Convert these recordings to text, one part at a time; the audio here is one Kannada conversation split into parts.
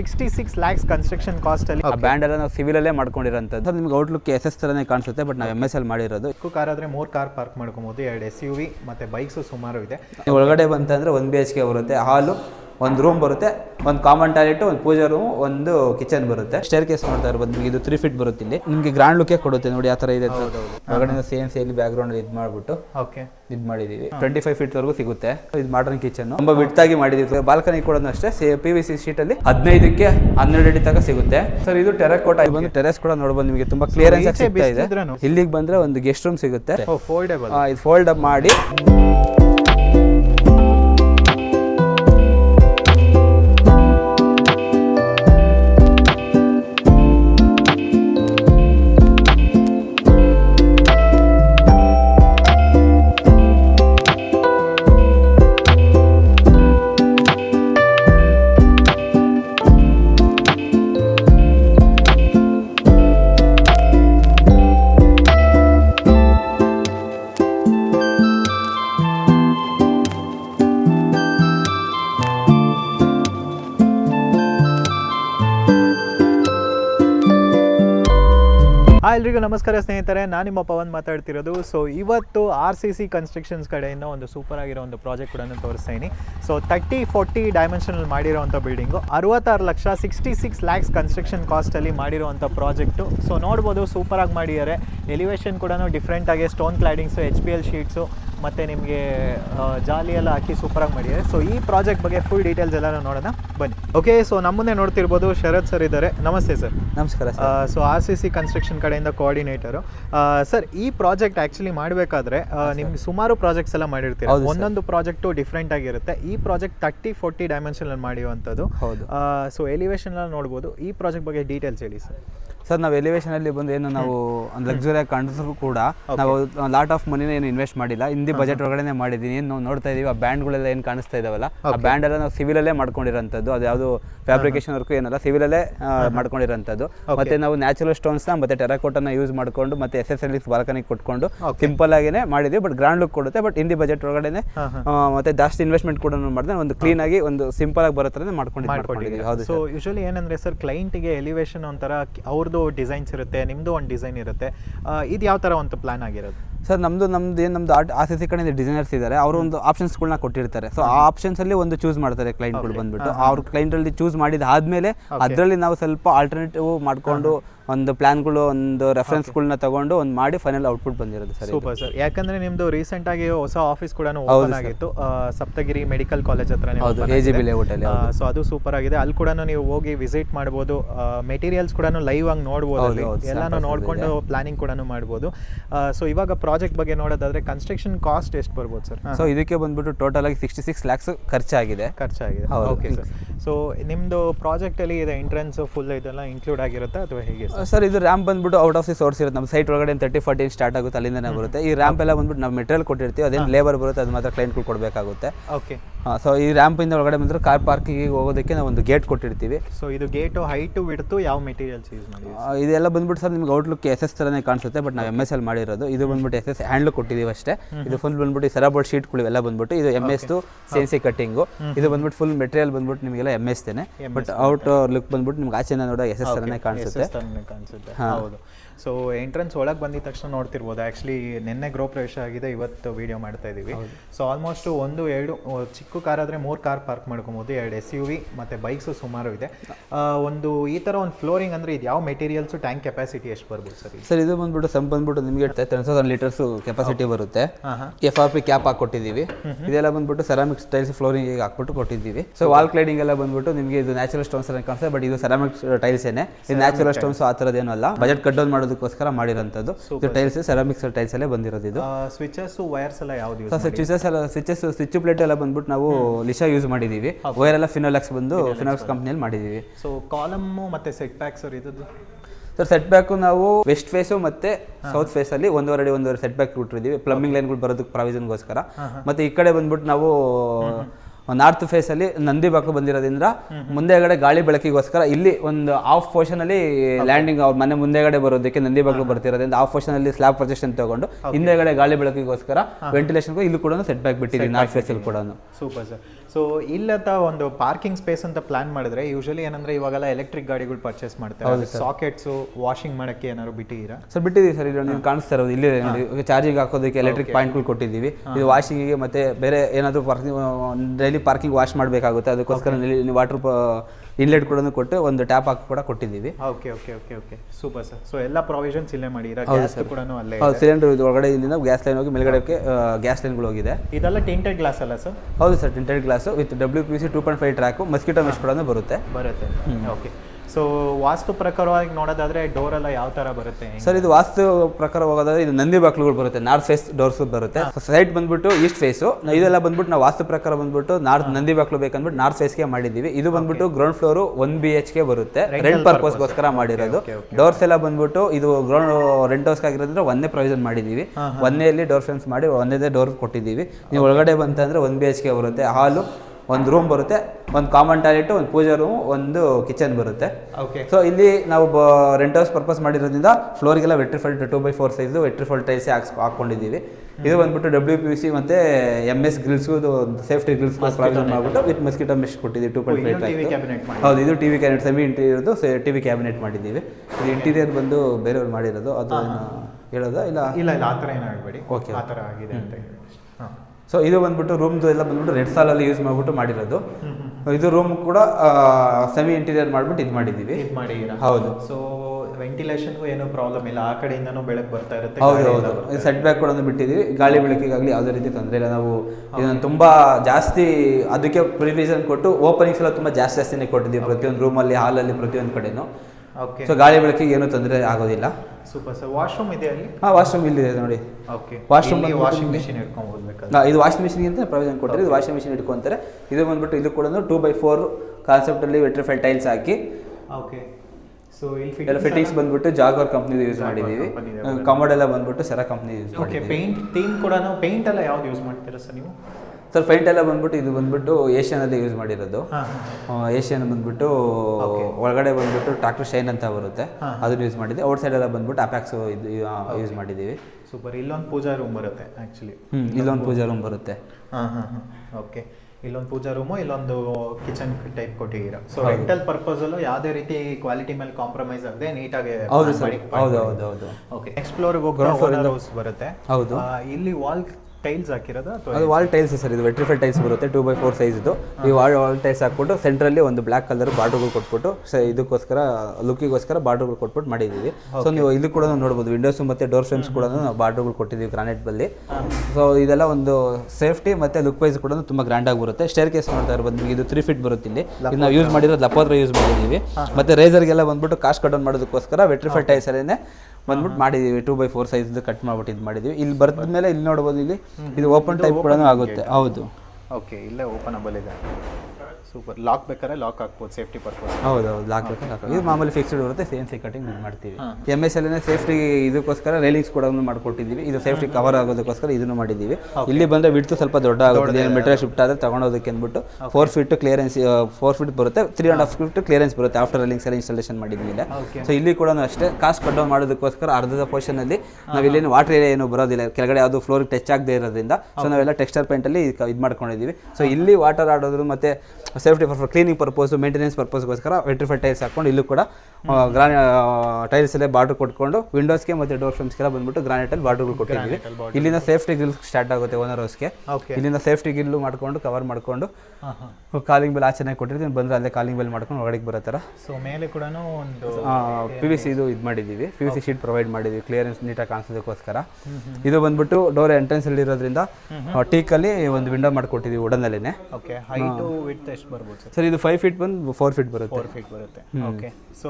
Sixty six lakhs construction cost ಅಲ್ಲಿ ಆ ಬ್ಯಾಂಡ್ ಎಲ್ಲ ನಾವು ಸಿವಿಲ್ ಅಲ್ಲೇ ಮಾಡ್ಕೊಂಡಿರೋಂಥದ್ದು. ನಿಮ್ಗೆ ಔಟ್ಲುಕ್ ಎಸ್ ಎಸ್ ತರನೇ ಕಾಣಿಸುತ್ತೆ ಬಟ್ ನಾವು ಎಂ ಎಸ್ ಅಲ್ಲಿ ಮಾಡಿರೋದು. ಇಕ್ಕು ಕಾರ್ ಆದ್ರೆ ಮೂರು ಕಾರ್ ಪಾರ್ಕ್ ಮಾಡ್ಕೊಬೋದು ಎರಡು ಎಸ್ ಯು ವಿ ಮತ್ತೆ ಬೈಕ್ಸು ಸುಮಾರು ಇದೆ. ಒಳಗಡೆ ಬಂತಂದ್ರೆ ಒನ್ ಬಿ ಎಚ್ ಕೆ ಬರುತ್ತೆ. ಹಾಲು ಒಂದು ರೂಮ್ ಬರುತ್ತೆ ಒಂದು ಕಾಮನ್ ಟಾಯ್ಲೆಟ್ ಒಂದು ಪೂಜಾ ರೂಮ್ ಒಂದು ಕಿಚನ್ ಬರುತ್ತೆ. ಸ್ಟೇರ್ ಕೇಸ್ ನೋಡ್ತಾ ಇರ್ಬೋದು ನಿಮಗೆ ಇದು ತ್ರೀ ಫೀಟ್ ಬರುತ್ತೆ ಇಲ್ಲಿ. ನಿಮಗೆ ಗ್ರ್ಯಾಂಡ್ ಲುಕ್ ಕೊಡುತ್ತೆ ನೋಡಿ ಆ ತರ ಇದೆ ಒಳಗಡೆ ಸೇಮ್ ಸೇಲಿ ಬ್ಯಾಕ್ ಗ್ರೌಂಡ್ ಇದು ಮಾಡ್ಬಿಟ್ಟು ಓಕೆ. ಇದು ಮಾಡಿದೀವಿ. ಟ್ವೆಂಟಿ ಫೈವ್ ಫೀಟ್ ವರೆಗೂ ಸಿಗುತ್ತೆ. ಇದು ಮಾಡರ್ನ್ ಕಿಚನ್ ತುಂಬಾ ವಿಡ್ತಾಗಿ ಮಾಡಿದೀವಿ. ಬಾಲ್ಕನಿ ಕೂಡ ಅಷ್ಟೇ ಪಿ ವಿ ಸಿ ಶೀಟ್ ಅಲ್ಲಿ ಹದಿನೈದಕ್ಕೆ ಹನ್ನೆರಡು ಅಡಿ ತನಕ ಸಿಗುತ್ತೆ. ಸರ್ ಇದು ಟೆರಕ್ ಕೋಟ ಬಂದು ಟೆರೆಸ್ ಕೂಡ ನೋಡಬಹುದು ನಿಮಗೆ ತುಂಬಾ ಕ್ಲಿಯರೆನ್ಸ್ ಆಗಿ ಸಿಗ್ತಾ ಇದೆ. ಇಲ್ಲಿಗೆ ಬಂದ್ರೆ ಒಂದು ಗೆಸ್ಟ್ ರೂಮ್ ಸಿಗುತ್ತೆ. ಇದು ಫೋಲ್ಡ್ ಅಪ್ ಮಾಡಿ. ಹಾಯ್ ಎಲ್ರಿಗೂ ನಮಸ್ಕಾರ ಸ್ನೇಹಿತರೆ. ನಾನು ನಿಮ್ಮ ಪವನ್ ಮಾತಾಡ್ತಿರೋದು. ಸೊ ಇವತ್ತು ಆರ್ ಸಿ ಸಿ ಕನ್ಸ್ಟ್ರಕ್ಷನ್ಸ್ ಕಡೆಯಿಂದ ಒಂದು ಸೂಪರ್ ಆಗಿರೋ ಒಂದು ಪ್ರಾಜೆಕ್ಟ್ ಕೂಡ ತೋರಿಸ್ತಾ ಇದ್ದೀನಿ ಸೊ ತರ್ಟಿ ಫೋರ್ಟಿ ಡೈಮೆನ್ಷನಲ್ಲಿ ಮಾಡಿರೋವಂಥ ಬಿಲ್ಡಿಂಗು ಅರವತ್ತಾರು lakh sixty six lakhs construction ಕಾಸ್ಟಲ್ಲಿ ಮಾಡಿರೋವಂಥ ಪ್ರಾಜೆಕ್ಟು ಸೊ ನೋಡ್ಬೋದು ಸೂಪರಾಗಿ ಮಾಡಿದ್ದಾರೆ. ಎಲಿವೇಶನ್ ಕೂಡ ಡಿಫ್ರೆಂಟಾಗಿ stone claddings H P L sheets ಮತ್ತು ನಿಮಗೆ ಜಾಲಿ ಎಲ್ಲ ಹಾಕಿ ಸೂಪರಾಗಿ ಮಾಡಿದ್ದಾರೆ ಸೊ ಈ ಪ್ರಾಜೆಕ್ಟ್ ಬಗ್ಗೆ ಫುಲ್ ಡೀಟೇಲ್ಸ್ ಎಲ್ಲ ನೋಡೋಣ. ಬನ್ನಿ. ಓಕೆ ಸೊ ನಮ್ಮನ್ನೇ ನೋಡ್ತಿರ್ಬೋದು. ಶರತ್ ಸರ್ ಇದ್ದಾರೆ. ನಮಸ್ತೆ ಸರ್ ನಮಸ್ಕಾರ so R C C construction ಕಡೆಯಿಂದ ಕೋಆರ್ಡಿನೇಟರು ಸರ್ ಈ ಪ್ರಾಜೆಕ್ಟ್ ಆ್ಯಕ್ಚುಲಿ ಮಾಡಬೇಕಾದ್ರೆ ನಿಮ್ಗೆ ಸುಮಾರು ಪ್ರಾಜೆಕ್ಟ್ಸ್ ಎಲ್ಲ ಮಾಡಿರ್ತೀವಿ ಒಂದೊಂದು ಪ್ರಾಜೆಕ್ಟು ಡಿಫ್ರೆಂಟ್ ಆಗಿರುತ್ತೆ. ಈ ಪ್ರಾಜೆಕ್ಟ್ ತರ್ಟಿ ಫೋರ್ಟಿ ಡೈಮೆನ್ಷನಲ್ಲಿ ಮಾಡಿರುವಂಥದ್ದು. ಹೌದು. ಸೊ ಎಲಿವೇಶನ್ ಎಲ್ಲ ನೋಡ್ಬೋದು. ಈ ಪ್ರಾಜೆಕ್ಟ್ ಬಗ್ಗೆ ಡೀಟೇಲ್ಸ್ ಹೇಳಿ ಸರ್ ಸರ್ ನಾವು ಎಲಿವೇಶನ್ ಅಲ್ಲಿ ಬಂದು ಏನು ನಾವು ಲಕ್ಸುರಿಯಾಗಿ ಕಾಣಿದ್ರು ಕೂಡ ನಾವು ಲಾಟ್ ಆಫ್ ಮನಿನ ಏನು ಇನ್ವೆಸ್ಟ್ ಮಾಡಿಲ್ಲ. ಹಿಂದಿ ಬಜೆಟ್ ಒಳಗಡೆ ಮಾಡಿದೀನಿ. ಏನು ನಾವು ನೋಡ್ತಾ ಇದೀವಿ ಆ ಬ್ಯಾಂಡ್ಗಳೆಲ್ಲ ಏನು ಕಾಣಿಸ್ತಾ ಇದಾವಲ್ಲ ಆ ಬ್ಯಾಂಡ್ ಎಲ್ಲ ನಾವು ಸಿವಿಲ್ ಅಲ್ಲೇ ಮಾಡ್ಕೊಂಡಿರೋಂಥದ್ದು. ಅದು ಯಾವುದು ಫ್ಯಾಬ್ರಿಕೇಶನ್ ವರ್ಕ್ ಏನಲ್ಲ ಸಿವಿಲ್ ಅಲ್ಲೇ ಮಾಡ್ಕೊಂಡಿರೋಂಥದ್ದು. ಮತ್ತೆ ನಾವು ನ್ಯಾಚುರಲ್ ಸ್ಟೋನ್ಸ್ನ ಮತ್ತೆ ಟೆರಾಕೋಟನ್ನ ಯೂಸ್ ಮಾಡ್ಕೊಂಡು ಮತ್ತೆ ಎಸ್ ಎಸ್ ಎಲ್ ಬಾಲ್ಕನಿ ಕೊಟ್ಕೊಂಡು ಸಿಂಪಲ್ ಆಗಿನೇ ಮಾಡಿದ್ವಿ ಬಟ್ ಗ್ರ್ಯಾಂಡ್ ಲುಕ್ ಕೊಡುತ್ತೆ. ಬಟ್ ಹಿಂದಿ ಬಜೆಟ್ ಒಳಗಡೆ ಮತ್ತೆ ಜಾಸ್ತಿ ಇನ್ವೆಸ್ಟ್ಮೆಂಟ್ ಕೂಡ ಮಾಡಿದ್ರೆ ಒಂದು ಕ್ಲೀನ್ ಆಗಿ ಒಂದು ಸಿಂಪಲ್ ಆಗಿ ಬರೋ ಥರ ಮಾಡ್ಕೊಂಡು ಮಾಡ್ಕೊಂಡಿದ್ದೀವಿ ಹೌದು ಸೊ ಯೂಶಲಿ ಏನಂದ್ರೆ ಸರ್ ಕ್ಲೈಂಟಿಗೆ ಎಲಿವೇಶನ್ ಒಂಥರ ಕ್- ಅವ್ರದ್ದು ಡಿಸೈನ್ಸ್ ಇರುತ್ತೆ ನಿಮ್ಮದು ಒಂದು ಡಿಸೈನ್ ಇರುತ್ತೆ. ಇದು ಯಾವ ಥರ ಒಂದು ಪ್ಲಾನ್ ಆಗಿರೋದು? ಸರ್ ನಮ್ದು ನಮ್ದು ಏನು ನಮ್ದು ಆರ್ಟ್ ಆರ್ ಸಿ ಸಿ ಕಡೆಯಿಂದ ಡಿಸೈನರ್ಸ್ ಇದ್ದಾರೆ ಅವರು ಒಂದು ಆಪ್ಷನ್ಸ್ಗಳನ್ನ ಕೊಟ್ಟಿರ್ತಾರೆ. ಸೊ ಆ ಆಪ್ಷನ್ಸ್ ಅಲ್ಲಿ ಒಂದು ಚೂಸ್ ಮಾಡ್ತಾರೆ ಕ್ಲೈಂಟ್ಗಳು ಬಂದ್ಬಿಟ್ಟು. ಅವ್ರ ಕ್ಲೈಂಟಲ್ಲಿ ಚೂಸ್ ಮಾಡಿದ ಆದ್ಮೇಲೆ ಅದರಲ್ಲಿ ನಾವು ಸ್ವಲ್ಪ ಆಲ್ಟರ್ನೇಟಿವ್ ಮಾಡ್ಕೊಂಡು ಒಂದು ಪ್ಲಾನ್ಗಳು ಒಂದು ರೆಫರೆನ್ಸ್ಗಳನ್ನ ತಗೊಂಡು ಒಂದು ಮಾಡಿ ಫೈನಲ್ ಔಟ್ಪುಟ್ ಬಂದಿರೋದು ಸರ್ ಸೂಪರ್ ಸರ್ ಯಾಕಂದ್ರೆ ನಿಮ್ದು ರೀಸೆಂಟ್ ಆಗಿ ಹೊಸ ಆಫೀಸ್ ಕೂಡ ಓಪನ್ ಆಗಿತ್ತು. ಆ, ಸಪ್ತಗಿರಿ ಮೆಡಿಕಲ್ ಕಾಲೇಜ್ ಹತ್ರ ಹೌದು ಎ ಜಿ ಬಿ ಲೇಔಟ್ ಅಲ್ಲಿ ಸೊ ಅದು ಸೂಪರ್ ಆಗಿದೆ. ಅಲ್ಲಿ ಕೂಡ ನೀವು ಹೋಗಿ ವಿಸಿಟ್ ಮಾಡ್ಬೋದು. ಮೆಟೀರಿಯಲ್ಸ್ ಕೂಡ ಲೈವ್ ಆಗಿ ನೋಡ್ಬೋದು ಎಲ್ಲಾನು ನೋಡ್ಕೊಂಡು ಪ್ಲಾನಿಂಗ್ ಕೂಡ ಮಾಡ್ಬೋದು. ಸೊ ಇವಾಗ ಪ್ರಾಜೆಕ್ಟ್ ಬಗ್ಗೆ ನೋಡೋದಾದ್ರೆ ಕನ್ಸ್ಟ್ರಕ್ಷನ್ ಕಾಸ್ಟ್ ಎಷ್ಟು ಬರ್ಬೋದು ಸರ್? ಸೊ ಇದಕ್ಕೆ ಬಂದ್ಬಿಟ್ಟು ಟೋಟಲ್ ಆಗಿ ಸಿಕ್ಸ್ಟಿ ಸಿಕ್ಸ್ ಲ್ಯಾಕ್ಸ್ ಖರ್ಚಾಗಿದೆ. ಖರ್ಚಾಗಿದೆ ಓಕೆ ಸರ್ ಸೊ ನಿಮ್ದು ಪ್ರಾಜೆಕ್ಟ್ ಅಲ್ಲಿ ಇದೆ ಎಂಟ್ರೆನ್ಸ್ ಫುಲ್ ಇದೆಲ್ಲ ಇನ್ಕ್ಲೂಡ್ ಆಗಿರುತ್ತೆ ಅಥವಾ ಹೇಗೆ ಸರ್ ಇದು ರ್ಯಾಂಪ್ ಬಂದ್ಬಿಟ್ಟು ಔಟ್ ಆಫ್ ದಿ ಸೋರ್ಸ್ ಇರುತ್ತೆ. ನಮ್ಮ ಸೈಟ್ ಒಳಗಡೆ ತರ್ಟಿ ಫಾರ್ಟಿ ಸ್ಟಾರ್ಟ್ ಆಗುತ್ತೆ ಅಲ್ಲಿಂದನೇ ಬರುತ್ತೆ. ಈ ರ್ಯಾಂಪ್ ಎಲ್ಲ ಬಂದ್ಬಿಟ್ಟು ನಾವು ಮೆಟೀರಿಯಲ್ ಕೊಟ್ಟಿರ್ತೀವಿ ಅದೇನು ಲೇಬರ್ ಬರುತ್ತೆ ಅದು ಮಾತ್ರ ಕ್ಲೈಂಟ್ಗಳು ಕೊಡಬೇಕಾಗುತ್ತೆ. ಓಕೆ ಸೊ ಈ ರ್ಯಾಂಪಿಂದ ಒಳಗಡೆ ಬಂದ್ರೆ ಕಾರ್ ಪಾರ್ಕಿಂಗ್ ಹೋಗೋದಕ್ಕೆ ನಾವು ಒಂದು ಗೇಟ್ ಕೊಟ್ಟಿರ್ತೀವಿ. ಸೊ ಇದು ಗೇಟು ಹೈಟು ಬಿಡ್ತು ಯಾವ ಮೆಟೀರಿಯಲ್ಸ್ ಯೂಸ್ ಮಾಡಿ ಇದೆಲ್ಲ ಬಂದ್ಬಿಟ್ಟು ಸರ್ ನಿಮ್ಗೆ ಔಟ್ಲುಕ್ ಎಸ್ ಎಸ್ ತರನೇ ಕಾಣಿಸುತ್ತೆ ಬಟ್ ನಾವು ಎಂ ಎಸ್ ಎಲ್ ಮಾಡಿರೋದು. ಇದು ಬಂದ್ಬಿಟ್ಟು ಎಸ್ ಎಸ್ ಹ್ಯಾಂಡ್ಲು ಕೊಟ್ಟಿದ್ದೀವಿ ಅಷ್ಟೇ. ಇದು ಫುಲ್ ಬಂದ್ಬಿಟ್ಟು ಸರಾ ಬೋರ್ಡ್ ಶೀಟ್ಗಳು ಎಲ್ಲ ಬಂದ್ಬಿಟ್ಟು ಇದು M S C C cutting ಇದು ಬಂದ್ಬಿಟ್ಟು ಫುಲ್ ಮೆಟೀರಿಯಲ್ ಬಂದ್ಬಿಟ್ಟು ನಿಮಗೆಲ್ಲ ಎಂ ಎಸ್ ತೇನೆ. ಬಟ್ ಔಟ್ ಲುಕ್ ಬಂದ್ಬಿಟ್ಟು ನಿಮ್ಗೆ ಆಚೆನ ನೋಡೋ ಎಸ್ ಎಸ್ ಕಾಣಿಸುತ್ತೆ. ಹೌದು. ಸೊ ಎಂಟ್ರೆನ್ಸ್ ಒಳಗೆ ಬಂದಿದ ತಕ್ಷಣ ನೋಡ್ತಿರ್ಬೋದು. ಆ್ಯಕ್ಚುಲಿ ನಿನ್ನೆ ಗೃಹ ಪ್ರವೇಶ ಆಗಿದೆ ಇವತ್ತು ವಿಡಿಯೋ ಮಾಡ್ತಾ ಇದ್ದೀವಿ ಸೊ ಆಲ್ಮೋಸ್ಟ್ ಒಂದು ಎರಡು ಚಿಕ್ಕ ಕಾರ್ ಆದರೆ ಮೂರು ಕಾರ್ ಪಾರ್ಕ್ ಮಾಡ್ಕೊಬೋದು. ಎರಡು ಎಸ್ ಯು ವಿ ಮತ್ತು ಬೈಕ್ಸು ಸುಮಾರು ಇದೆ. ಒಂದು ಈ ಥರ ಒಂದು ಫ್ಲೋರಿಂಗ್ ಅಂದರೆ ಇದು ಯಾವ ಮೆಟೀರಿಯಲ್ಸು ಟ್ಯಾಂಕ್ ಕೆಪಾಸಿಟಿ ಎಷ್ಟು ಬರ್ಬೋದು ಸರ್ ಸರ್ ಇದು ಬಂದ್ಬಿಟ್ಟು ಸಂಪ್ ಬಂದ್ಬಿಟ್ಟು ನಿಮಗೆ ಟೆನ್ ತೌಸಂಡ್ ಲೀಟರ್ಸ್ ಕೆಪಾಸಿಟಿ ಬರುತ್ತೆ. ಎಫ್ ಆರ್ ಪಿ ಕ್ಯಾಪ್ ಹಾಕೊಟ್ಟಿದ್ದೀವಿ ಇದೆಲ್ಲ ಬಂದ್ಬಿಟ್ಟು ಸೆರಾಮಿಕ್ ಟೈಲ್ಸ್ ಫ್ಲೋರಿಂಗ್ ಹಾಕ್ಬಿಟ್ಟು ಕೊಟ್ಟಿದ್ದೀವಿ. ಸೊ ವಾಲ್ ಕ್ಲೈಡಿಂಗ್ ಎಲ್ಲ ಬಂದ್ಬಿಟ್ಟು ನಿಮಗೆ ಇದು ನ್ಯಾಚುರಲ್ ಸ್ಟೋನ್ಸ್ ಎಲ್ಲ ಕಾಣಿಸುತ್ತೆ ಬಟ್ ಇದು ಸೆರಾಮಿಕ್ ಟೈಲ್ಸ್ ಏನೇ. ಇದು ನ್ಯಾಚುರಲ್ ಸ್ಟೋನ್ಸ್ ಆ ಥರದ್ದು ಏನೂ ಅಲ್ಲ. ಬಜೆಟ್ ಕಟ್ ಡೌನ್ ಮಾಡೋದಕ್ಕೋಸ್ಕರ ಮಾಡಿರೋಂಥದ್ದು. ಇದು ಟೈಲ್ಸ್ ಸೆರಾಮಿಕ್ಸ್ ಟೈಲ್ಸ್ ಅಲ್ಲೇ ಬಂದಿರೋದು ಇದು. ಸ್ವಿಚಸ್ಸು ವೈರ್ಸ್ ಎಲ್ಲ ಯಾವ್ದು ಸ್ವಿಚಸ್ ಎಲ್ಲ ಸ್ವಿಚಸ್ ಸ್ವಿಚ್ ಪ್ಲೇಟ್ ಎಲ್ಲ ಬಂದ್ಬಿಟ್ಟು ನಾವು ಲಿಶಾ ಯೂಸ್ ಮಾಡಿದ್ದೀವಿ. ವೈರ್ ಎಲ್ಲ ಫಿನೋಲಾಕ್ಸ್ ಬಂದು ಫಿನೋಲೆಕ್ಸ್ ಕಂಪ್ನಿಯಲ್ಲಿ ಮಾಡಿದ್ದೀವಿ. ಸೊ ಕಾಲಮ್ಮು ಮತ್ತು ಸೆಟ್ ಬ್ಯಾಕ್ ಸರ್ ಇದು ಸರ್ ಸೆಟ್ ಬ್ಯಾಕು ನಾವು ವೆಸ್ಟ್ ಫೇಸು ಮತ್ತೆ ಸೌತ್ ಫೇಸ್ ಅಲ್ಲಿ ಒಂದೂವರೆ ಅಡಿ ಒಂದೂವರೆ ಸೆಟ್ ಬ್ಯಾಕ್ ಬಿಟ್ಟಿದ್ದೀವಿ ಪ್ಲಂಬಿಂಗ್ ಲೈನ್ಗಳು ಬರೋದಕ್ಕೆ ಪ್ರಾವಿಷನ್ಗೋಸ್ಕರ ಮತ್ತೆ ಈ ಕಡೆ ಬಂದ್ಬಿಟ್ಟು ನಾವು ನಾರ್ತ್ ಫೇಸ್ ಅಲ್ಲಿ ನಂದಿ ಬಾಕ್ಲು ಬಂದಿರೋದ್ರಿಂದ ಮುಂದೆಗಡೆ ಗಾಳಿ ಬೆಳಕಿಗೋಸ್ಕರ ಇಲ್ಲಿ ಒಂದು ಆಫ್ ಪೋರ್ಷನ್ ಅಲ್ಲಿ ಲ್ಯಾಂಡಿಂಗ್ ಅವ್ರ ಮನೆ ಮುಂದೆಗಡೆ ಬರೋದಕ್ಕೆ ನಂದಿ ಬಾಕ್ಲು ಬರ್ತಿರೋದ್ರಿಂದ ಆಫ್ ಪೋರ್ಷನ್ ಅಲ್ಲಿ ಸ್ಲಾಬ್ ಪ್ರೊಜೆಕ್ಷನ್ ತಗೊಂಡು ಹಿಂದೆಗಡೆ ಗಾಳಿ ಬೆಳಕಿಗೋಸ್ಕರ ವೆಂಟಿಲೇಷನ್ಗೂ ಇಲ್ಲಿ ಕೂಡ ಸೆಟ್ ಬ್ಯಾಕ್ ಬಿಟ್ಟಿದ್ದೀವಿ ನಾರ್ತ್ ಫೇಸ್ ಅಲ್ಲಿ ಕೂಡ ಸೂಪರ್ ಸರ್ ಸೊ ಇಲ್ಲಂತ ಒಂದು ಪಾರ್ಕಿಂಗ್ ಸ್ಪೇಸ್ ಅಂತ ಪ್ಲಾನ್ ಮಾಡಿದ್ರೆ ಯೂಶಲಿ ಏನಂದ್ರೆ ಇವಾಗೆಲ್ಲ ಎಲೆಕ್ಟ್ರಿಕ್ ಗಾಡಿಗಳು ಪರ್ಚೇಸ್ ಮಾಡ್ತಾರೆ. ಸಾಕೆಟ್ಸು ವಾಷಿಂಗ್ ಮಾಡಕ್ಕೆ ಏನಾದ್ರು ಬಿಟ್ಟಿದ್ದೀರಾ? Sir ಬಿಟ್ಟಿದ್ದೀವಿ sir. ಇಲ್ಲಿ ನೀವು ಕಾಣಿಸ್ತಾ ಇರೋದು. ಇಲ್ಲಿ ನೋಡಿ ಚಾರ್ಜಿಂಗ್ ಹಾಕೋದಕ್ಕೆ ಎಲೆಕ್ಟ್ರಿಕ್ ಪಾಯಿಂಟ್ಗಳು ಕೊಟ್ಟಿದ್ದೀವಿ. ಇದು ವಾಷಿಂಗಿಗೆ ಮತ್ತೆ ಬೇರೆ ಏನಾದರೂ ಪಾರ್ಕಿಂಗ್ ಡೈಲಿ ಪಾರ್ಕಿಂಗ್ ವಾಶ್ ಮಾಡಬೇಕಾಗುತ್ತೆ. ಅದಕ್ಕೋಸ್ಕರ ವಾಟರ್ ಇನ್ಲೆಟ್ ಕೂಡ ಕೊಟ್ಟು ಒಂದು ಟ್ಯಾಪ್ ಹಾಕಿ ಕೂಡ ಕೊಟ್ಟಿದ್ದೀವಿ. Okay okay okay okay super sir so ಎಲ್ಲ ಪ್ರಾವಿಷನ್ಸ್ ಇಲ್ಲೇ ಮಾಡಿರಾ ಗ್ಯಾಸ್ ಕೂಡ ಅಲ್ಲೇ ಹೌದು ಸಿಲಿಂಡರ್ ಇದು ಒಳಗಡೆ ಇಲ್ಲಿಂದ ಗ್ಯಾಸ್ ಲೈನ್ ಹೋಗಿ ಮೇಲ್ಗಡೆ ಗ್ಯಾಸ್ ಲೈನ್ಗಳು ಹೋಗಿದೆ. ಇದೆಲ್ಲ ಟಿಂಟೆಡ್ ಗ್ಲಾಸ್ ಅಲ್ಲ ಸರ್ ಹೌದು sir tinted glass with W P C two point five track mosquito mesh ಕೂಡ ಬರುತ್ತೆ. ಬರುತ್ತೆ. ಓಕೆ ಸೊ ವಾಸ್ತು ಪ್ರಕಾರವಾಗಿ ನೋಡೋದಾದ್ರೆ ಡೋರ್ ಎಲ್ಲ ಯಾವ ತರ ಬರುತ್ತೆ ಸರ್ ಇದು ವಾಸ್ತು ಪ್ರಕಾರ ಹೋಗೋದಾದ್ರೆ ಇದು ನಂದಿ ಬಾಕ್ಲುಗಳು ಬರುತ್ತೆ. ನಾರ್ತ್ ಫೇಸ್ ಡೋರ್ಸ್ ಬರುತ್ತೆ. ಸೈಡ್ ಬಂದ್ಬಿಟ್ಟು ಈಸ್ಟ್ ಫೇಸು ಇದೆಲ್ಲ ಬಂದ್ಬಿಟ್ಟು ನಾವು ವಾಸ್ತು ಪ್ರಕಾರ ಬಂದ್ಬಿಟ್ಟು ನಾರ್ತ್ ನಂದಿ ಬಾಕ್ಲು ಬೇಕಂದ್ಬಿಟ್ಟು ನಾರ್ತ್ ಫೇಸ್ಗೆ ಮಾಡಿದ್ದೀವಿ. ಇದು ಬಂದ್ಬಿಟ್ಟು ಗ್ರೌಂಡ್ ಫ್ಲೋರ್ ಒನ್ ಬಿ ಎಚ್ಗೆ ಬರುತ್ತೆ. ರೆಂಟ್ ಪರ್ಪಸ್ಗೋಸ್ಕರ ಮಾಡಿರೋದು. ಡೋರ್ಸ್ ಎಲ್ಲ ಬಂದ್ಬಿಟ್ಟು ಇದು ಗ್ರೌಂಡ್ ರೆಂಟ್ ಹೌಸ್ ಆಗಿರೋದ್ರೆ ಒಂದೇ ಪ್ರೊವಿಷನ್ ಮಾಡಿದ್ದೀವಿ. ಅಲ್ಲಿ ಡೋರ್ ಫ್ರೇಮ್ಸ್ ಮಾಡಿ ಒಂದೇ ಡೋರ್ ಕೊಟ್ಟಿದ್ದೀವಿ. ನೀವು ಒಳಗಡೆ ಬಂತಂದ್ರೆ ಒನ್ ಬಿ ಎಚ್ಗೆ ಬರುತ್ತೆ. ಹಾಲು ಒಂದು ರೂಮ್ ಬರುತ್ತೆ ಒಂದು ಕಾಮನ್ ಟಾಯ್ಲೆಟ್ ಒಂದು ಪೂಜಾ ರೂಮ್ ಒಂದು ಕಿಚನ್ ಬರುತ್ತೆ. ಓಕೆ ಸೊ ಇಲ್ಲಿ ನಾವು ರೆಂಟ್ ಹೌಸ್ ಪರ್ಪಸ್ ಮಾಡಿರೋದ್ರಿಂದ ಫ್ಲೋರಿಗೆಲ್ಲ vitrified two by four size vitrified tiles ಹಾಕ್ಸ್ ಹಾಕೊಂಡಿದ್ದೀವಿ ಇದು ಬಂದ್ಬಿಟ್ಟು ಡಬ್ಲ್ಯೂ ಪಿ ಸಿ ಮತ್ತೆ ಎಂ ಎಸ್ ಗ್ರಿಲ್ಸ್ಗೂ ಸೇಫ್ಟಿ ಗ್ರಿಲ್ಸ್ ಪ್ರಾವಿಷನ್ ಮಾಡ್ಬಿಟ್ಟು ವಿತ್ ಮಸ್ಕಿಟೋ ಮೆಶ್ ಕೊಟ್ಟಿದ್ದೀವಿ ಟೂ ಪಾಯಿಂಟ್ ಫೈವ್ ಹೌದು ಇದು ಟಿವಿ ಕ್ಯಾಬಿನೆಟ್ ಸೆಮಿ ಇಂಟೀರಿಯರ್ದು ಟಿ ವಿ ಕ್ಯಾಬಿನೆಟ್ ಮಾಡಿದ್ದೀವಿ. ಇದು ಇಂಟೀರಿಯರ್ ಬಂದು ಬೇರೆಯವ್ರು ಮಾಡಿರೋದು ಅದು ಹೇಳೋದಾ ಇಲ್ಲ? ಇಲ್ಲ ಇಲ್ಲ ಆ ಥರ ಏನು ಆಗಬೇಡಿ ಓಕೆ ಆ ಥರ ಆಗಿದೆ ಅಂತ ಹೇಳಿ ಸೊ ಇದು ಬಂದ್ಬಿಟ್ಟು ರೂಮ್ದು ಎಲ್ಲ ಬಂದ್ಬಿಟ್ಟು ರೆಡ್ ಸಾಲಲ್ಲಿ ಯೂಸ್ ಮಾಡ್ಬಿಟ್ಟು ಮಾಡಿರೋದು. ಇದು ರೂಮ್ ಕೂಡ ಸೆಮಿ ಇಂಟೀರಿಯರ್ ಮಾಡ್ಬಿಟ್ಟು ಇದು ಮಾಡಿದ್ದೀವಿ ಮಾಡಿದ್ದೀರಾ ಹೌದು. ಸೊ ವೆಂಟಿಲೇಷನ್ಗೂ ಏನು ಪ್ರಾಬ್ಲಮ್ ಇಲ್ಲ. ಆ ಕಡೆಯಿಂದನೂ ಬೆಳಕು ಬರ್ತಾ ಇರುತ್ತೆ ಹೌದು ಹೌದು. ಸೆಟ್ ಬ್ಯಾಕ್ ಕೂಡ ಬಿಟ್ಟಿದ್ದೀವಿ ಗಾಳಿ ಬೆಳಕಿಗಾಗಲಿ ಯಾವುದೇ ರೀತಿ ತೊಂದರೆ ಇಲ್ಲ. ನಾವು ಇದನ್ನು ತುಂಬ ಜಾಸ್ತಿ ಅದಕ್ಕೆ ಪ್ರಿವಿಷನ್ ಕೊಟ್ಟು ಓಪನಿಂಗ್ಸ್ ಎಲ್ಲ ತುಂಬ ಜಾಸ್ತಿ ಜಾಸ್ತಿನೇ ಕೊಟ್ಟಿದ್ದೀವಿ ಪ್ರತಿಯೊಂದು ರೂಮಲ್ಲಿ ಹಾಲಲ್ಲಿ ಪ್ರತಿಯೊಂದು ಕಡೆನೂ. ಓಕೆ ಸೊ ಗಾಳಿ ಬೆಳಕಿಗೆ ಏನೂ ತೊಂದರೆ ಆಗೋದಿಲ್ಲ. ಸೂಪರ್ ಸರ್ ವಾಶ್ರೂಮ್ ಇದೆ ಅಲ್ಲಿ? ಹಾಂ ವಾಶ್ರೂಮ್ ಇಲ್ಲಿದೆ ನೋಡಿ. ಓಕೆ ವಾಶ್ರೂಮ್ ವಾಷಿಂಗ್ ಮಿಷಿನ್ ಇಟ್ಕೊಂಡು ಹೋಗ್ಬೇಕಾದ್ರೆ ನಾ- ಇದು ವಾಷಿಂಗ್ ಮಿಷಿನ್ಗಿಂತ ಪ್ರೊವಿಷನ್ ಕೊಟ್ಟರೆ ಇದು ವಾಷಿಂಗ್ ಮಿಷಿನ್ ಇಟ್ಕೊಂತಾರೆ. ಇದು ಬಂದ್ಬಿಟ್ಟು ಇದು ಕೂಡ ಟೂ ಬೈ ಫೋರ್ ಕಾನ್ಸೆಪ್ಟಲ್ಲಿ ವೆಟ್ರಿಫೈಲ್ ಟೈಲ್ಸ್ ಹಾಕಿ. ಓಕೆ ಸೊ ಇಲ್ಲಿ ಫಿಟ್ಟಿಂಗ್ಸ್ ಬಂದ್ಬಿಟ್ಟು ಜಾಗರ್ ಕಂಪ್ನಿದು ಯೂಸ್ ಮಾಡಿದ್ದೀವಿ company ಕಮೋಡ್ ಎಲ್ಲ ಬಂದ್ಬಿಟ್ಟು Cera company use okay paint theme ಕೂಡ ಪೇಂಟ್ ಎಲ್ಲ ಯಾವ್ದು ಯೂಸ್ ಮಾಡ್ತೀರಾ ಸರ್ ನೀವು? ಸರ್ ಪೈಂಟ್ ಎಲ್ಲ ಬಂದ್ಬಿಟ್ಟು ಇದು ಬಂದ್ಬಿಟ್ಟು ಏಷ್ಯಾನಲ್ಲಿ ಯೂಸ್ ಮಾಡಿರೋದು. ಏಷ್ಯಾನ ಬಂದ್ಬಿಟ್ಟು ಒಳಗಡೆ ಬಂದ್ಬಿಟ್ಟು ಟ್ರಾಕ್ಟರ್ ಶೈನ್ ಅಂತ ಬರುತ್ತೆ. ಅದನ್ನ ಯೂಸ್ ಮಾಡಿದ್ವಿ. ಔಟ್ ಸೈಡ್ ಎಲ್ಲ ಬಂದ್ಬಿಟ್ಟು ಅಪ್ಯಾಕ್ಸ್ ಇದು ಯೂಸ್ ಮಾಡಿದ್ದೀವಿ ಸೂಪರ್ ಇಲ್ಲೊಂದು ಪೂಜಾ ರೂಮ್ ಬರುತ್ತೆ ಆ್ಯಕ್ಚುಲಿ ಹ್ಞೂ ಇಲ್ಲೊಂದು ಪೂಜಾ ರೂಮ್ ಬರುತ್ತೆ. ಹಾಂ ಹಾಂ ಹಾಂ. ಓಕೆ ಇಲ್ಲೊಂದು ಪೂಜಾ ರೂಮು ಇಲ್ಲೊಂದು ಕಿಚನ್ ಟೈಪ್ ಕೊಟ್ಟಿದ್ದೀರಾ. ಸೊ ರೆಂಟಲ್ ಪರ್ಪಸಲ್ಲೂ ಯಾವುದೇ ರೀತಿ ಕ್ವಾಲಿಟಿ ಮೇಲೆ ಕಾಂಪ್ರಮೈಸ್ ಆಗದೆ ನೀಟಾಗಿ ಹೌದು ಸರ್. ಹೌದು ಹೌದು ಹೌದು. ಓಕೆ ನೆಕ್ಸ್ಟ್ ಫ್ಲೋರ್ಗೆ ಹೋಗಿ ಹೌಸ್ ಬರುತ್ತೆ. ಹೌದು. ಇಲ್ಲಿ ವಾಲ್ ಟೈಲ್ಸ್ ಹಾಕಿರೋದು ಅದು ವಾಲ್ ಟೈಲ್ಸ್ ಸರ್ ಇದು ವೆಟ್ರಿಫೈಲ್ ಟೈಲ್ಸ್ ಬರುತ್ತೆ ಟೂ ಬೈ ಫೋರ್ ಸೈಜ್ ಇದು. ಈ ವಾಲ್ ವಾಲ್ ಟೈಲ್ಸ್ ಹಾಕ್ಬಿಟ್ಟು ಸೆಂಟ್ರಲ್ಲಿ ಒಂದು ಬ್ಲ್ಯಾಕ್ ಕಲರ್ ಬಾರ್ಡರ್ಗಳು ಕೊಟ್ಬಿಟ್ಟು ಸ ಇದಕ್ಕೋಸ್ಕರ ಲುಕ್ಕಿಗೋಸ್ಕರ ಬಾರ್ಡರ್ಗಳು ಕೊಟ್ಬಿಟ್ಟು ಮಾಡಿದ್ದೀವಿ. ಸೊ ನೀವು ಇಲ್ಲಿ ಕೂಡ ನೋಡ್ಬೋದು ವಿಂಡೋಸ್ ಮತ್ತೆ ಡೋರ್ ಫ್ರೇಮ್ಸ್ ಕೂಡ ಬಾರ್ಡರ್ಗಳು ಕೊಟ್ಟಿದ್ದೀವಿ ಗ್ರಾನೈಟ್ ಬಲ್ಲಿ. ಸೊ ಇದೆಲ್ಲ ಒಂದು ಸೇಫ್ಟಿ ಮತ್ತೆ ಲುಕ್ ವೈಸ್ ಕೂಡ ತುಂಬ ಗ್ರ್ಯಾಂಡ್ ಆಗಿ ಬರುತ್ತೆ. ಸ್ಟೇರ್ ಕೇಸ್ ನೋಡ್ತಾ ಇರ್ಬೋದು ನಿಮಗೆ ಇದು ತ್ರೀ ಫೀಟ್ ಬರುತ್ತೆ ಇಲ್ಲಿ. ನಾವು ಯೂಸ್ ಮಾಡಿರೋದು ಲಪೋದ್ರ ಯೂಸ್ ಮಾಡಿದ್ದೀವಿ. ಮತ್ತೆ ರೇಸರ್ಗೆಲ್ಲ ಬಂದ್ಬಿಟ್ಟು ಕಾಸ್ಟ್ ಕಟ್ ಡೌನ್ ಮಾಡೋದಕ್ಕೋಸ್ಕರ ವೆಟ್ರಿಫೈಡ್ ಟೈಲ್ಸ್ ಅಲ್ಲೇ ಬಂದ್ಬಿಟ್ಟು ಮಾಡಿದೀವಿ two by four size cut ಮಾಡ್ಬಿಟ್ಟು ಇದು ಮಾಡಿದೀವಿ. ಇಲ್ಲಿ ಬರೆದ ಮೇಲೆ ಇಲ್ಲಿ ನೋಡ್ಬೋದು ಇಲ್ಲಿ ಇದು ಓಪನ್ ಟೈಪ್ ಕೂಡ ಆಗುತ್ತೆ. ಹೌದು. ಓಕೆ ಇಲ್ಲೇ ಓಪನಬಲ್ ಇದೆ. ಸೂಪರ್ ಲಾಕ್ ಬೇಕಾದ್ರೆ ಲಾಕ್ ಹಾಕ್ಬೋದು ಸೇಫ್ಟಿ ಪರ್ಪಸ್ ಹೌದು ಲಾಕ್ ಬೇಕು ಇದು ಮಾಮೂಲಿ ಫಿಕ್ಸ್ಡ್ ಬರುತ್ತೆ ಸೇಮ್ ಸಿ ಕಟಿಂಗ್ ಮಾಡ್ತೀವಿ. ಎಂ ಎಸ್ ಎಲ್ ಸೇಫ್ಟಿ ಇದಕ್ಕೋಸ್ಕರ ರೈಲಿಂಗ್ಸ್ ಕೂಡ ಮಾಡ್ಕೊಟ್ಟಿದ್ದೀವಿ. ಇದು ಸೇಫ್ಟಿ ಕವರ್ ಆಗೋದಕ್ಕೋಸ್ಕರ ಇದನ್ನು ಮಾಡಿದ್ದೀವಿ. ಇಲ್ಲಿ ಬಂದರೆ ಬಿಡ್ತು ಸ್ವಲ್ಪ ದೊಡ್ಡ ಆಗುತ್ತೆ. ಮೆಟೀರಿಯಲ್ ಶಿಫ್ಟ್ ಆದರೆ ತಗೊಂಡೋದಕ್ಕೆ ಅಂದ್ಬಿಟ್ಟು four feet clearance four feet ಬರುತ್ತೆ three and half feet clearance ಬರುತ್ತೆ ಆಫ್ಟರ್ ರೈಲಿಂಗ್ಸ್ ಎಲ್ಲ ಇನ್ಸ್ಟಾಲೇಷನ್ ಮಾಡಿದ್ಮೇಲೆ. ಸೊ ಇಲ್ಲಿ ಕೂಡ ಅಷ್ಟೇ ಕಾಸ್ಟ್ ಕಟ್ ಡೌನ್ ಮಾಡೋದಕ್ಕೋಸ್ಕರ ಅರ್ಧದ ಪೋರ್ಷನಲ್ಲಿ ನಾವು ಇಲ್ಲಿ ವಾಟರ್ ಏರಿಯಾ ಏನು ಬರೋದಿಲ್ಲ. ಕೆಳಗಡೆ ಯಾವುದು ಫ್ಲೋರ್ ಟಚ್ ಆಗದೆ ಇರೋದ್ರಿಂದ. ಸೊ ನಾವೆಲ್ಲ ಟೆಕ್ಸ್ಚರ್ ಪೇಂಟಲ್ಲಿ ಇದು ಮಾಡ್ಕೊಂಡಿದ್ದೀವಿ. ಸೊ ಇಲ್ಲಿ ವಾಟರ್ ಆಡೋದ್ರು ಮತ್ತು safety for cleaning purpose maintenance ಪರ್ಪಸ್ಗೋಸ್ಕರ vitrified tiles ಹಾಕೊಂಡು ಇಲ್ಲೂ ಕೂಡ ಟೈಲ್ಸ್ ಟೈಲ್ಸಲ್ಲೇ ಬಾರ್ಡರ್ ಕೊಟ್ಕೊಂಡು ವಿಂಡೋಸ್ಗೆ ಮತ್ತೆ ಡೋರ್ ಫ್ರೇಮ್ಸ್ಗೆಲ್ಲ ಬಂದ್ಬಿಟ್ಟು ಗ್ರಾನೈಟಲ್ಲಿ ಬಾರ್ಡರ್ ಕೊಟ್ಟಿದ್ದೀವಿ. ಇಲ್ಲಿಂದ ಸೇಫ್ಟಿ ಗಿಲ್ ಸ್ಟಾರ್ಟ್ ಆಗುತ್ತೆ ಓನರ್ ಹೌಸ್ಗೆ ಇಲ್ಲಿಂದ ಸೇಫ್ಟಿ ಗಿಲ್ ಮಾಡ್ಕೊಂಡು ಕವರ್ ಮಾಡ್ಕೊಂಡು ಕಾಲಿಂಗ್ ಬೆಲ್ ಆಚೆ ಕೊಟ್ಟಿರ್ತೀನಿ ಬಂದ್ರೆ ಅಲ್ಲೇ ಕಾಲಿಂಗ್ ಬೆಲ್ ಮಾಡ್ಕೊಂಡು ಒಳಗಡೆ ಬರೋ ಥರ. ಸೊ ಮೇಲೆ ಕೂಡ ಒಂದು ಪಿ ವಿ ಸಿ ಇದು ಇದು ಮಾಡಿದ್ದೀವಿ. P V C sheet provide ಮಾಡಿದ್ದೀವಿ ಕ್ಲಿಯರೆನ್ಸ್ ನೀಟಾಗಿ ಕಾಣಿಸೋದಕ್ಕೋಸ್ಕರ. ಇದು ಬಂದ್ಬಿಟ್ಟು ಡೋರ್ ಎಂಟ್ರೆನ್ಸ್ ಅಲ್ಲಿ ಇರೋದ್ರಿಂದ ಟೀಕಲ್ಲಿ ಒಂದು ವಿಂಡೋ ಮಾಡಿಕೊಟ್ಟಿದ್ದೀವಿ ವುಡನಲ್ಲೇ ಓಕೆ ಹೈಟು ವಿಡ್ತ್ ಎಷ್ಟು? ಬರ್ಬೋದು ಸರ್. ಇದು ಫೈವ್ ಫೀಟ್ ಬಂದು ಫೋರ್ ಫೀಟ್ ಬರುತ್ತೆ. ಫೋರ್ ಫೀಟ್ ಬರುತ್ತೆ. ಓಕೆ ಸೊ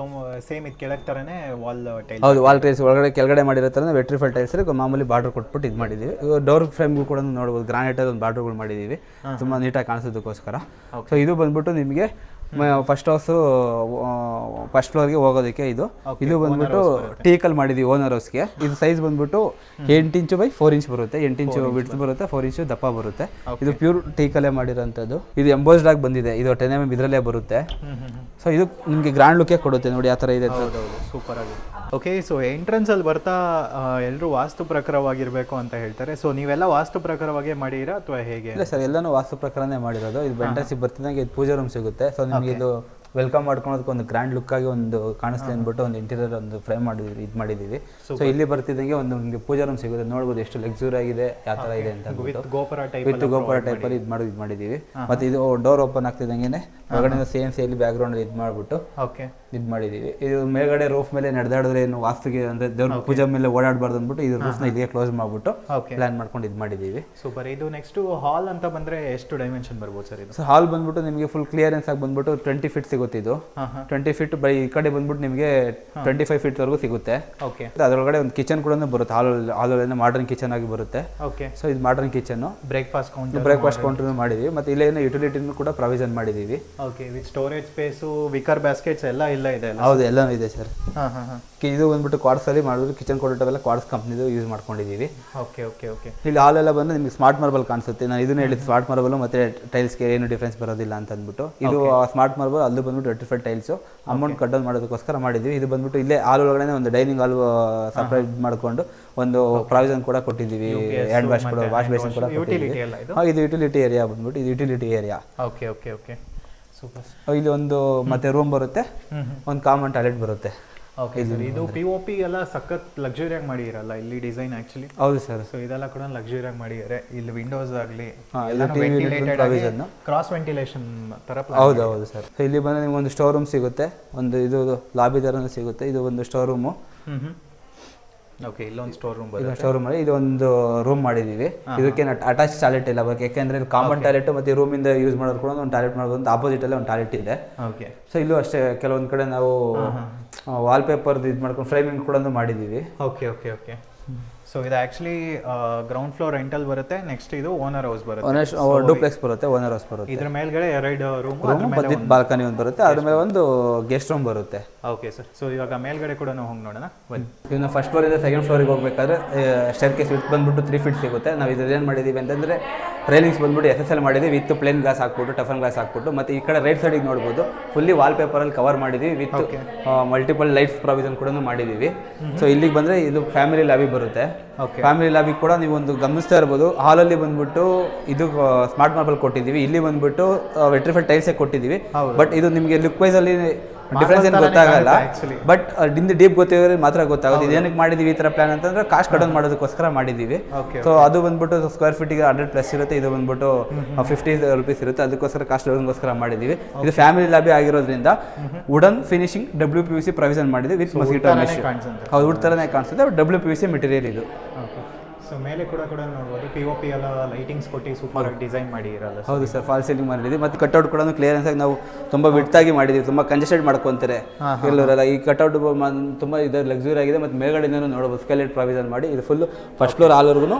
ಸೇಮ್ ಇದು ಕೆಳಗೆ ಥರನೇ ವಾಲ್ ಟೈಲ್ ಹೌದು ವಾಲ್ ಟೈಲ್ಸ್ ಒಳಗಡೆ ಕೆಳಗಡೆ ಮಾಡಿರೋ ಥರ ವೆಟ್ರಿಫೈಲ್ ಟೈಲ್ಸ್ ಮಾಮೂಲಿ ಬಾರ್ಡರ್ ಕೊಟ್ಬಿಟ್ಟು ಇದು ಮಾಡಿದ್ದೀವಿ ಡೋರ್ ಫ್ರೇಮ್ಗೂ ಕೂಡ ನೋಡ್ಬೋದು. ಗ್ರಾನೈಟಲ್ಲಿ ಒಂದು ಬಾರ್ಡರ್ಗಳು ಮಾಡಿದ್ದೀವಿ ತುಂಬ ನೀಟಾಗಿ ಕಾಣಿಸೋದಕ್ಕೋಸ್ಕರ. ಸೊ ಇದು ಬಂದ್ಬಿಟ್ಟು ನಿಮಗೆ ಫಸ್ಟ್ ಹೌಸು ಫಸ್ಟ್ ಫ್ಲೋರ್ಗೆ ಹೋಗೋದಕ್ಕೆ ಇದು. ಇದು ಬಂದ್ಬಿಟ್ಟು ಟೀಕಲ್ ಮಾಡಿದ್ವಿ ಓನರ್ ಹೌಸ್ಗೆ ಇದು ಸೈಜ್ ಬಂದ್ಬಿಟ್ಟು ಎಂಟು ಇಂಚು ಬೈ ಫೋರ್ ಇಂಚ್ ಬರುತ್ತೆ. ಎಂಟು ಇಂಚು ಬಿಡ್ತು ಬರುತ್ತೆ ಫೋರ್ ಇಂಚು ದಪ್ಪ ಬರುತ್ತೆ. ಇದು ಪ್ಯೂರ್ ಟೀಕಲ್ಲೇ ಮಾಡಿರೋಂಥದ್ದು. ಇದು ಎಂಬೋಸ್ಡ್ ಆಗಿ ಬಂದಿದೆ. ಇದು ಟೆನ್ ಎಂ ಎಂ ಇದರಲ್ಲೇ ಬರುತ್ತೆ. ಸೊ ಇದು ನಿಮಗೆ ಗ್ರ್ಯಾಂಡ್ ಲುಕ್ಕೇ ಕೊಡುತ್ತೆ ನೋಡಿ ಆ ಥರ ಇದೆ ಸೂಪರ್ ಆಗಿದೆ. ಓಕೆ ಸೊ ಎಂಟ್ರೆನ್ಸ್ ಅಲ್ಲಿ ಬರ್ತಾ ಎಲ್ಲರೂ ವಾಸ್ತು ಪ್ರಕಾರವಾಗಿರ್ಬೇಕು ಅಂತ ಹೇಳ್ತಾರೆ. ಸೊ ನೀವೆಲ್ಲ ವಾಸ್ತು ಪ್ರಕಾರವಾಗೇ ಮಾಡಿರಾ ಅಥವಾ ಹೇಗೆ? ಇಲ್ಲ ಸರ್ ಎಲ್ಲನೂ ವಾಸ್ತು ಪ್ರಕಾರನೇ ಮಾಡಿರೋದು. ಇದು ಬೆಂಟಸಿ ಬರ್ತಿದಂಗೆ ಇದು ಪೂಜಾ ರೂಮ್ ಸಿಗುತ್ತೆ. ಸೊ ನಿಮಗೆ ಇದು ವೆಲ್ಕಮ್ ಮಾಡ್ಕೊಳೋದಕ್ಕೆ ಒಂದು ಗ್ರ್ಯಾಂಡ್ ಲುಕ್ ಆಗಿ ಒಂದು ಕಾಣಿಸ್ಲಿ ಅಂದ್ಬಿಟ್ಟು ಒಂದು ಇಂಟೀರಿಯರ್ ಒಂದು ಫ್ರೇಮ್ ಮಾಡಿ ಇದು ಮಾಡಿದ್ದೀವಿ. ಸೊ ಇಲ್ಲಿ ಬರ್ತಿದ್ದಂಗೆ ಒಂದು ನಿಮಗೆ ಪೂಜಾ ರೂಮ್ ಸಿಗುತ್ತೆ. ನೋಡ್ಬೋದು ಎಷ್ಟು ಲಕ್ಸುರಿ ಆಗಿದೆ ಯಾವ ಥರ ಇದೆ ಅಂತ ವಿತ್ ಗೋಪುರ ಟೈಪ್ ವಿತ್ ಗೋಪುರ ಟೈಪ್ ಅಲ್ಲಿ ಇದು ಮಾಡಿ ಇದು ಮಾಡಿದ್ದೀವಿ. ಮತ್ತೆ ಇದು ಡೋರ್ ಓಪನ್ ಆಗ್ತಿದ್ದಂಗೆ ಹೊರಗಡೆ ಸೇಮ್ ಸೇಲಿ ಬ್ಯಾಕ್ ಗ್ರೌಂಡ್ ಇದು ಮಾಡ್ಬಿಟ್ಟು ಓಕೆ. ಇದು ಮಾಡಿದೀವಿ. ಇದು ಮೇಲ್ಗಡೆ ರೂಫ್ ಮೇಲೆ ನಡೆದಾಡಿದ್ರೆ ಏನು ವಾಸ್ತುಗೆ ಅಂದ್ರೆ ದೇವ್ರ ಪೂಜೆ ಮೇಲೆ ಓಡಾಡಬಾರ್ದು ಅಂದ್ಬಿಟ್ಟು ಇದು ರೂಫ್ನ ಇಲ್ಲಿಗೆ ಕ್ಲೋಸ್ ಮಾಡ್ಬಿಟ್ಟು ಓಕೆ. ಪ್ಲಾನ್ ಮಾಡ್ಕೊಂಡು ಇದು ಮಾಡಿದ್ದೀವಿ ಸೂಪರ್ ಇದು ನೆಕ್ಸ್ಟ್ ಹಾಲ್ ಅಂತ ಬಂದ್ರೆ ಎಷ್ಟು ಡೈಮೆನ್ಷನ್ ಬರ್ಬೋದು ಸರ್ ಇದು? ಹಾಲ್ ಬಂದ್ಬಿಟ್ಟು ನಿಮಗೆ ಫುಲ್ ಕ್ಲಿಯರೆನ್ಸ್ ಆಗಿ ಬಂದ್ಬಿಟ್ಟು ಟ್ವೆಂಟಿ ಫೀಟ್ ಸಿಗುತ್ತೆ ಇದು. ಟ್ವೆಂಟಿ ಫೀಟ್ ಬೈ ಈ ಕಡೆ ಬಂದ್ಬಿಟ್ಟು ನಿಮಗೆ ಟ್ವೆಂಟಿ ಫೈವ್ ಫೀಟ್ವರೆಗೂ ಸಿಗುತ್ತೆ. ಓಕೆ. ಅದರೊಳಗಡೆ ಒಂದು ಕಿಚನ್ ಕೂಡ ಬರುತ್ತೆ. ಹಾಲ್ ಹಾಲಲ್ಲಿ ಮಾಡರ್ನ್ ಕಿಚನ್ ಆಗಿ ಬರುತ್ತೆ. ಓಕೆ. ಸೊ ಇದು modern kitchen breakfast counter breakfast counter ಮಾಡಿದೀವಿ. ಮತ್ತೆ ಇಲ್ಲೇನು ಯುಟಿಲಿಟಿನೂ ಕೂಡ ಪ್ರಾವಿಷನ್ ಮಾಡಿದ್ದೀವಿ okay with storage space wicker baskets ಎಲ್ಲ ಇಲ್ಲ ಇದೆ ಹೌದು ಎಲ್ಲನೂ ಇದೆ ಸರ್ ಹಾಂ ಹಾಂ ಹಾಂ. ಇದು ಬಂದ್ಬಿಟ್ಟು ಕ್ವಾರ್ಟ್ಸಲ್ಲಿ ಮಾಡಿದ್ರು ಕಿಚನ್ ಕೊಡೋಟವೆಲ್ಲ ಕ್ವಾರ್ಟ್ಸ್ ಕಂಪ್ನಿದು ಯೂಸ್ ಮಾಡ್ಕೊಂಡಿದ್ದೀವಿ ಓಕೆ ಓಕೆ ಓಕೆ ಇಲ್ಲಿ ಹಾಲೆಲ್ಲ ಬಂದು ನಿಮಗೆ ಸ್ಮಾರ್ಟ್ ಮಾರ್ಬಲ್ ಕಾಣಿಸುತ್ತೆ. ನಾನು ಇದನ್ನ ಹೇಳಿದ್ದು ಸ್ಮಾರ್ಟ್ ಮಾರ್ಬಲ್ ಮತ್ತೆ ಟೈಲ್ಸ್ಗೆ ಏನು ಡಿಫ್ರೆನ್ಸ್ ಬರೋದಿಲ್ಲ ಅಂತ ಅಂದ್ಬಿಟ್ಟು. ಇದು ಸ್ಮಾರ್ಟ್ ಮಾರ್ಬಲ್ ಅಲ್ಲೂ ಬಂದ್ಬಿಟ್ಟು ರೆಟಿಫೈಡ್ ಟೈಲ್ಸು ಅಮೌಂಟ್ ಕಟ್ಟೋದು ಮಾಡೋದಕ್ಕೋಸ್ಕರ ಮಾಡಿದ್ವಿ. ಇದು ಬಂದ್ಬಿಟ್ಟು ಇಲ್ಲೇ ಹಾಲ್ ಒಳಗಡೆ ಒಂದು ಡೈನಿಂಗ್ ಹಾಲ್ ಸಪ್ರೇಟ್ ಮಾಡ್ಕೊಂಡು ಒಂದು ಪ್ರಾವಿಷನ್ ಕೂಡ ಕೊಟ್ಟಿದ್ದೀವಿ ಹ್ಯಾಂಡ್ ವಾಶ್ ಕೂಡ ವಾಶ್ ಬೇಸಿನ್ ಕೂಡ ಇದು? ಯುಟಿಲಿಟಿ ಏರಿಯಾ ಬಂದ್ಬಿಟ್ಟು ಇದು utility area okay okay okay ಇಲ್ಲಿ ಒಂದು ಮತ್ತೆ ರೂಮ್ ಬರುತ್ತೆ. ಒಂದು ಕಾಮನ್ ಟಾಯ್ಲೆಟ್ ಬರುತ್ತೆ. Okay sir. ಇದು ಪಿ ಒ ಪಿ ಎಲ್ಲ ಸಖತ್ ಲಕ್ಸುರಿಯಾಗಿ ಮಾಡಿರಲ್ಲ ಇಲ್ಲಿ ಡಿಸೈನ್ ಆಕ್ಚುಲಿ ಹೌದು ಸರ್. ಸೊ ಇದೆಲ್ಲ ಕೂಡ ಲಕ್ಸುರಿಯಾಗಿ ಮಾಡಿದ್ದಾರೆ ಇಲ್ಲಿ ವಿಂಡೋಸ್ ಆಗಲಿ. ಕ್ರಾಸ್ ವೆಂಟಿಲೇಷನ್ ತರ ಹೌದು ಹೌದು ಸರ್. ಇಲ್ಲಿ ಬಂದ್ರೆ ನಿಮ್ಗೆ ಒಂದು ಸ್ಟೋರ್ ರೂಮ್ ಸಿಗುತ್ತೆ. ಒಂದು ಇದು ಲಾಬಿ ಥರನೂ ಸಿಗುತ್ತೆ. ಇದು ಒಂದು ಸ್ಟೋರ್ ರೂಮು ಓಕೆ ಇಲ್ಲೊಂದು ಸ್ಟೋರ್ ರೂಮ್ ಇದು ಸ್ಟೋರ್ ರೂಮ್ ಇದು ಒಂದು ರೂಮ್ ಮಾಡಿದ್ದೀವಿ. ಇದಕ್ಕೆ ಅಟ್ಯಾಚ್ ಟಾಯ್ಲೆಟ್ ಇಲ್ಲ ಬಗ್ಗೆ ಯಾಕೆಂದ್ರೆ ಇಲ್ಲಿ ಕಾಮನ್ ಟಾಯ್ಲೆಟ್ ಮತ್ತೆ ರೂಮಿಂದ ಯೂಸ್ ಮಾಡೋರು ಕೂಡ ಒಂದು ಟಾಯ್ಲೆಟ್ ಮಾಡ್ಬೋದು. ಆಪೋಸಿಟ್ ಅಲ್ಲಿ ಒಂದು ಟಾಯ್ಲೆಟ್ ಇದೆ. ಓಕೆ ಸೊ ಇಲ್ಲೂ ಅಷ್ಟೇ ಕೆಲವೊಂದು ಕಡೆ ನಾವು ವಾಲ್ ಪೇಪರ್ ಇದು ಮಾಡ್ಕೊಂಡು ಫ್ರೇಮಿಂಗ್ ಕೂಡ ಮಾಡಿದ್ದೀವಿ. ಓಕೆ ಓಕೆ ಓಕೆ ಸೊ ಇದು ಆಕ್ಚುಲಿ ಗ್ರೌಂಡ್ ಫ್ಲೋರ್ ರೆಂಟಲ್ ಬರುತ್ತೆ ನೆಕ್ಸ್ಟ್ ಇದು ಓನರ್ ಹೌಸ್ ಬರುತ್ತೆ. ಡೂಪ್ಲೆಕ್ಸ್ ಬರುತ್ತೆ ಓನರ್ ಹೌಸ್ ಬರುತ್ತೆ. ಇದ್ರ ಮೇಲ್ಗಡೆ ಎರಡು ರೂಮ್ ರೂಮ್ ಬಾಲ್ಕನಿ ಒಂದು ಬರುತ್ತೆ ಅದ್ರ ಮೇಲೆ ಒಂದು ಗೆಸ್ಟ್ ರೂಮ್ ಬರುತ್ತೆ. ಓಕೆ ಸರ್ ಸೊ ಇವಾಗ ಮೇಲ್ಗಡೆ ಕೂಡ ಹೋಗಿ ನೋಡೋಣ. ಇನ್ನು ಫಸ್ಟ್ ಫ್ಲೋರಿಂದ ಸೆಕೆಂಡ್ ಫ್ಲೋರಿಗೆ ಹೋಗ್ಬೇಕಾದ್ರೆ ಸ್ಟೇರ್ ಕೇಸ್ ವಿತ್ ಬಂದ್ಬಿಟ್ಟು ತ್ರೀ ಫೀಟ್ ಸಿಗುತ್ತೆ. ನಾವು ಇದು ಏನು ಮಾಡಿದ್ದೀವಿ ಅಂತಂದರೆ ರೈಲಿಂಗ್ಸ್ ಬಂದ್ಬಿಟ್ಟು ಎಸ್ ಎಸ್ ಎಲ್ ಮಾಡಿದ್ದೀವಿ ವಿತ್ ಪ್ಲೇನ್ ಗ್ಲಾಸ್ ಹಾಕ್ಬಿಟ್ಟು ಟಫನ್ ಗ್ಲಾಸ್ ಹಾಕ್ಬಿಟ್ಟು. ಮತ್ತು ಈ ಕಡೆ ರೈಟ್ ಸೈಡಿಗೆ ನೋಡ್ಬೋದು ಫುಲ್ಲಿ ವಾಲ್ ಪೇಪರಲ್ಲಿ ಕವರ್ ಮಾಡಿದ್ದೀವಿ ವಿತ್ ಮಲ್ಟಿಪಲ್ ಲೈಟ್ಸ್ ಪ್ರಾವಿಷನ್ ಕೂಡ ಮಾಡಿದ್ದೀವಿ ಸೊ ಇಲ್ಲಿಗೆ ಬಂದರೆ ಇದು ಫ್ಯಾಮಿಲಿ ಲಾಬಿ ಬರುತ್ತೆ. ಫ್ಯಾಮಿಲಿ ಲ್ಯಾಬಿಗೆ ಕೂಡ ನೀವು ಒಂದು ಗಮನಿಸ್ತಾ ಇರ್ಬೋದು. ಹಾಲಲ್ಲಿ ಬಂದ್ಬಿಟ್ಟು ಇದು ಸ್ಮಾರ್ಟ್ ಮಾರ್ಬಲ್ ಕೊಟ್ಟಿದ್ದೀವಿ. ಇಲ್ಲಿ ಬಂದ್ಬಿಟ್ಟು ವೆಟ್ರಿಫೈಡ್ ಟೈಲ್ಸೇ ಕೊಟ್ಟಿದ್ದೀವಿ. ಬಟ್ ಇದು ನಿಮಗೆ ಲುಕ್ ಡಿಫ್ರೆನ್ಸ್ ಏನು ಗೊತ್ತಾಗಲ್ಲ. ಬಟ್ ಡಿಂದ ಡೀಪ್ ಗೊತ್ತಿರೋದ್ರೆ ಮಾತ್ರ ಗೊತ್ತಾಗುತ್ತೆ. ಇದೇನಕ್ಕೆ ಮಾಡಿದೀವಿ ಈ ಥರ ಪ್ಲಾನ್ ಅಂತಂದ್ರೆ ಕಾಸ್ಟ್ ಕಡಿಮೆ ಮಾಡೋದಕ್ಕೋಸ್ಕರ ಮಾಡಿದ್ದೀವಿ ಸೊ ಅದು ಬಂದ್ಬಿಟ್ಟು ಸ್ಕ್ವೇರ್ ಫೀಟಿಗೆ ಹಂಡ್ರೆಡ್ ಪ್ಲಸ್ ಇರುತ್ತೆ ಇದು ಬಂದ್ಬಿಟ್ಟು ಫಿಫ್ಟಿ ರುಪೀಸ್ ಇರುತ್ತೆ. ಅದಕ್ಕೋಸ್ಕರ ಕಾಸ್ಟ್ ಕಡಿಮೆಗೋಸ್ಕರ ಮಾಡಿದ್ದೀವಿ ಇದು ಫ್ಯಾಮಿಲಿ ಲಾಬಿ ಆಗಿರೋದ್ರಿಂದ wooden finishing W P C provision ಮಾಡಿದ್ವಿ ವಿತ್ ಮಸ್ಕಿಟೋ ಹೌದು ಥರನೇ ಕಾಣಿಸುತ್ತೆ. ಡಬ್ಲ್ಯೂ ಪಿ ಸಿ ಮೆಟೀರಿಯಲ್ ಇದು. ಸೊ ಮೇಲೆ ಕೂಡ ಕೂಡ ನೋಡ್ಬೋದು. ಪಿ ಒ ಪಿ ಎಲ್ಲ ಲೈಟಿಂಗ್ಸ್ ಕೊಟ್ಟು ಸೂಪರ್ ಆಗಿ ಡಿಸೈನ್ ಮಾಡಿ ಇರಲ್ಲ ಹೌದು ಸರ್ ಫಾಲ್ ಸೀಲಿಂಗ್ ಮಾಡಿದ್ವಿ ಮತ್ತು ಕಟ್ಔಟ್ ಕೂಡ ಕ್ಲಿಯರೆನ್ಸ್ ಆಗಿ ನಾವು ತುಂಬ ಆಗಿ ಮಾಡಿದ್ವಿ ತುಂಬ ಕಂಜೆಸ್ಟೆಡ್ ಮಾಡ್ಕೊಂತಾರೆ ಎಲ್ಲರೆಲ್ಲ. ಈ ಕಟ್ಔಟ್ ತುಂಬ ಇದು ಲಕ್ಸುರಿ ಆಗಿದೆ. ಮತ್ತು ಮೇಲ್ಗಡೆಯಿಂದ ನೋಡಬಹುದು ಸ್ಕೆಲೆಟ್ ಪ್ರಾವಿಷನ್ ಮಾಡಿ. ಇದು ಫುಲ್ ಫಸ್ಟ್ ಫ್ಲೋರ್ ಆಲ್ವರೆಗೂ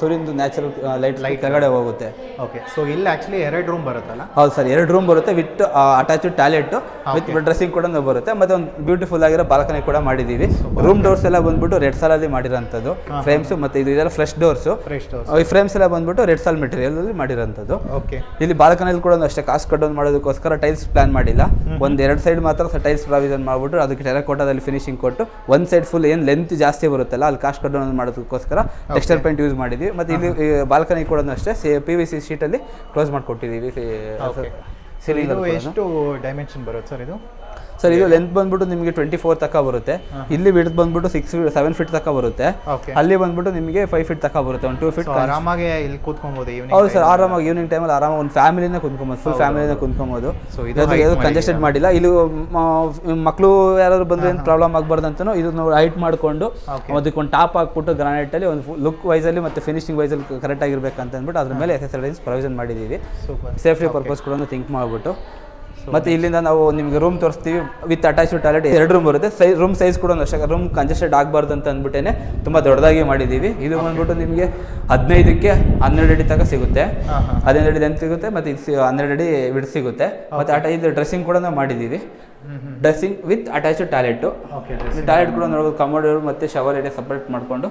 ಸೂರ್ಯನ ನ್ಯಾಚುರಲ್ ಲೈಟ್ ಲೈಟ್ ಕೆಳಗಡೆ ಹೋಗುತ್ತೆ. ಓಕೆ ಸೊ ಇಲ್ಲಿ ಆಕ್ಚುಲಿ ಎರಡು ರೂಮ್ ಬರುತ್ತಲ್ಲ? ಹೌದು ಸರ್ ಎರಡು ರೂಮ್ ಬರುತ್ತೆ with attach toilet with dressing ಕೂಡ ಬರುತ್ತೆ. ಮತ್ತೆ ಒಂದು ಬ್ಯೂಟಿಫುಲ್ ಆಗಿರೋ ಬಾಲ್ಕನಿ ಕೂಡ ಮಾಡಿದ್ದೀವಿ. ರೂಮ್ ಡೋರ್ಸ್ ಎಲ್ಲ ಬಂದ್ಬಿಟ್ಟು ರೆಡ್ ಸಾಲಲ್ಲಿ ಮಾಡಿರೋಂಥದ್ದು. ಫ್ರೇಮ್ಸ್ ಮತ್ತೆ ಇದು ಇದೆಲ್ಲ ಫ್ರೆಶ್ ಡೋರ್ಸು ಫ್ರೆಶ್ ಡೋರ್ ಈ ಫ್ರೇಮ್ಸ್ ಎಲ್ಲ ಬಂದ್ಬಿಟ್ಟು ರೆಡ್ ಸಾಲ್ ಮೆಟೀರಿಯಲ್ ಅಲ್ಲಿ ಮಾಡಿರೋಂಥದ್ದು. ಇಲ್ಲಿ ಬಾಲ್ಕನಲ್ಲಿ ಕೂಡ ಅಷ್ಟೇ ಕಾಸ್ಟ್ ಕಟ್ಟೋದು ಮಾಡೋದಕ್ಕೋಸ್ಕರ ಟೈಲ್ಸ್ ಪ್ಲಾನ್ ಮಾಡಿಲ್ಲ. ಒಂದ್ ಎರಡು ಸೈಡ್ ಮಾತ್ರ ಟೈಲ್ಸ್ ಪ್ರಾವಿಷನ್ ಮಾಡ್ಬಿಟ್ಟು ಅದಕ್ಕೆ ಟೆರಕೋಟಾದಲ್ಲಿ ಫಿನಿಶಿಂಗ್ ಕೊಟ್ಟು ಒಂದ್ ಸೈಡ್ ಫುಲ್ ಏನು ಲೆಂತ್ ಜಾಸ್ತಿ ಬರುತ್ತಲ್ಲ ಅಲ್ಲಿ ಕಾಸ್ಟ್ ಕಟ್ಟೋದು ಮಾಡೋದಕ್ಕೋಸ್ಕರ ಟೆಕ್ಸ್ಟರ್ ಪೇಂಟ್ ಯೂಸ್ ಮಾಡಿದ್ವಿ. ಮತ್ತೆ ಇಲ್ಲಿ ಬಾಲ್ಕನಿ ಕೂಡ ಅಷ್ಟೇ ಪಿ ವಿ ಸಿ ಶೀಟಲ್ಲಿ ಕ್ಲೋಸ್ ಮಾಡಿಕೊಟ್ಟಿದ್ದೀವಿ ಎಷ್ಟು ಡೈಮೆನ್ಷನ್ ಬರುತ್ತೆ ಸರ್ ಇದು? ಸರ್ ಇದು ಲೆಂತ್ ಬಂದ್ಬಿಟ್ಟು ನಿಮಗೆ ಟ್ವೆಂಟಿ ಫೋರ್ ತಕ ಬರುತ್ತೆ. ಇಲ್ಲಿ ವಿಡ್ತ್ ಬಂದ್ಬಿಟ್ಟು ಸಿಕ್ಸ್ ಸೆವೆನ್ ಫೀಟ್ ತಕ ಬರುತ್ತೆ. ಅಲ್ಲಿ ಬಂದ್ಬಿಟ್ಟು ನಿಮಗೆ ಫೈವ್ ಫೀಟ್ ತಕ ಬರುತ್ತೆ ಒಂದು ಟೂ ಫೀಟ್ ಆರಾಮಾಗಿ ಇಲ್ಲಿ ಕೂತ್ಕೊಬಹುದು ಹೌದು ಸರ್ ಆರಾಮಾಗಿ ಈವ್ನಿಂಗ್ ಟೈಮಲ್ಲಿ ಆರಾಮಾಗಿ ಒಂದು ಫ್ಯಾಮಿಲಿನ ಕುಂತ್ಕೊಬೋದು ಫುಲ್ ಫ್ಯಾಮಿಲಿನ ಕುಂತ್ಕೊಬೋದು. ಇದು ಕಂಜೆಸ್ಟೆಡ್ ಮಾಡಿಲ್ಲ. ಇಲ್ಲಿ ಮಕ್ಕಳು ಯಾರಾದ್ರು ಬಂದ್ರೆ ಏನು ಪ್ರಾಬ್ಲಮ್ ಆಗಬಾರ್ದು ಅಂತನೂ ಇದು ನಾವು ಹೈಟ್ ಮಾಡಿಕೊಂಡು ಅದಕ್ಕೆ ಒಂದು ಟಾಪ್ ಹಾಕ್ಬಿಟ್ಟು ಗ್ರಾನೈಟಲ್ಲಿ ಒಂದು ಲುಕ್ ವೈಸಲ್ಲಿ ಮತ್ತೆ ಫಿನಿಶಿಂಗ್ ವೈಸಲ್ಲಿ ಕರೆಕ್ಟ್ ಆಗಿರ್ಬೇಕಂತ ಅಂದ್ಬಿಟ್ಟು ಅದ್ರ ಮೇಲೆ ಎಕ್ಸಸೈಸ್ ಪ್ರೊವಿಷನ್ ಮಾಡಿದ್ದೀವಿ. ಸೇಫ್ಟಿ ಪರ್ಪಸ್ ಕೂಡ ಥಿಂಕ್ ಮಾಡಿಬಿಟ್ಟು. ಮತ್ತು ಇಲ್ಲಿಂದ ನಾವು ನಿಮಗೆ ರೂಮ್ ತೋರಿಸ್ತೀವಿ ವಿತ್ ಅಟ್ಯಾಚ್ ಟಾಯ್ಲೆಟ್ ಎರಡು ರೂಮ್ ಬರುತ್ತೆ. ಸೈ ರೂಮ್ ಸೈಜ್ ಕೂಡ ಅಷ್ಟೇ. ರೂಮ್ ಕಂಜೆಸ್ಟೆಡ್ ಆಗಬಾರ್ದು ಅಂತ ಅಂದ್ಬಿಟ್ಟೇನೆ ತುಂಬ ದೊಡ್ಡದಾಗಿ ಮಾಡಿದ್ದೀವಿ ಇದು ಬಂದ್ಬಿಟ್ಟು ನಿಮಗೆ ಹದಿನೈದಕ್ಕೆ ಹನ್ನೆರಡು ಅಡಿ ತನಕ ಸಿಗುತ್ತೆ. ಹದಿನೈದು ಅಡಿ ಅಂತ ಸಿಗುತ್ತೆ ಮತ್ತು ಇದು ಸಿ- ಹನ್ನೆರಡು ಅಡಿ ವಿಡ್ ಸಿಗುತ್ತೆ. ಮತ್ತು ಆ ಇದು ಡ್ರೆಸ್ಸಿಂಗ್ ಕೂಡ ನಾವು ಮಾಡಿದ್ದೀವಿ dressing with attach toilet toilet ಕೂಡ ನೋಡಬಹುದು ಕಮೋಡ್ ಮತ್ತೆ ಶವರ್ ಏರಿಯಾ ಸಪರೇಟ್ ಮಾಡ್ಕೊಂಡು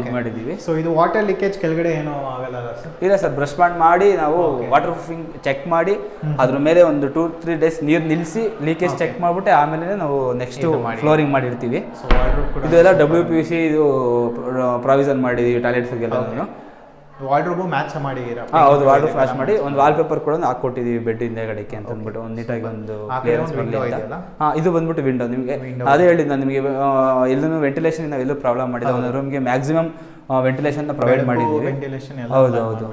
ಇದು ಮಾಡಿದ್ದೀವಿ. ಸೊ ಇದು ವಾಟರ್ ಲೀಕೇಜ್ ಕೆಳಗಡೆ ಏನೋ ಆಗಲ್ಲ ಇಲ್ಲ ಸರ್ ಬ್ರಷ್ ಮಾಡಿ ಮಾಡಿ ನಾವು ವಾಟರ್ ಪ್ರೂಫಿಂಗ್ ಚೆಕ್ ಮಾಡಿ ಅದ್ರ ಮೇಲೆ ಒಂದು ಟೂ ತ್ರೀ ಡೇಸ್ ನೀರು ನಿಲ್ಲಿಸಿ ಲೀಕೇಜ್ ಚೆಕ್ ಮಾಡಿಬಿಟ್ಟು ಆಮೇಲೆ ನಾವು ನೆಕ್ಸ್ಟ್ ಫ್ಲೋರಿಂಗ್ ಮಾಡಿರ್ತೀವಿ. ಇದೆಲ್ಲ ಡಬ್ಲ್ಯೂ ಪಿ ಸಿ ಇದು ಪ್ರಾವಿಷನ್ ಮಾಡಿದೀವಿ ಟಾಯ್ಲೆಟ್ಸ್ಗೆಲ್ಲ ವಾರ್ಡ್ರೋಬು ಮ್ಯಾಚ್ ಮಾಡಿದ್ದೀರಾ ಹಾಂ ಹೌದು ವಾರ್ಡ್ರೋಬ್ ಫ್ಲಾಶ್ ಮಾಡಿ ಒಂದು ವಾಲ್ ಪೇಪರ್ ಕೂಡ ಹಾಕೊಟ್ಟಿದ್ದೀವಿ ಬೆಡ್ ಹಿಂದೆಗಡೆಗೆ ಅಂತ ಅಂದ್ಬಿಟ್ಟು ಒಂದು ನೀಟಾಗಿ ಒಂದು ಕ್ಲಿಯರೆನ್ಸ್ ಬರಲಿ? ಹಾಂ ಇದು ಬಂದ್ಬಿಟ್ಟು ವಿಂಡೋ ನಿಮಗೆ. ಅದೇ ಹೇಳಿದ್ದು ನಾನು ನಿಮಗೆ ಎಲ್ಲೂ ವೆಂಟಿಲೇಷನ್ ನಾವು ಎಲ್ಲೂ ಪ್ರಾಬ್ಲಮ್ ಮಾಡಿಲ್ಲ. ಒಂದು ರೂಮ್ಗೆ ಮ್ಯಾಕ್ಸಿಮಮ್ ವೆಂಟಿಲೇಷನ್ ಪ್ರೊವೈಡ್ ಮಾಡಿದ್ದೀವಿ ವೆಂಟಿಲೇಷನ್ ಎಲ್ಲ ಹೌದು, ಹೌದು.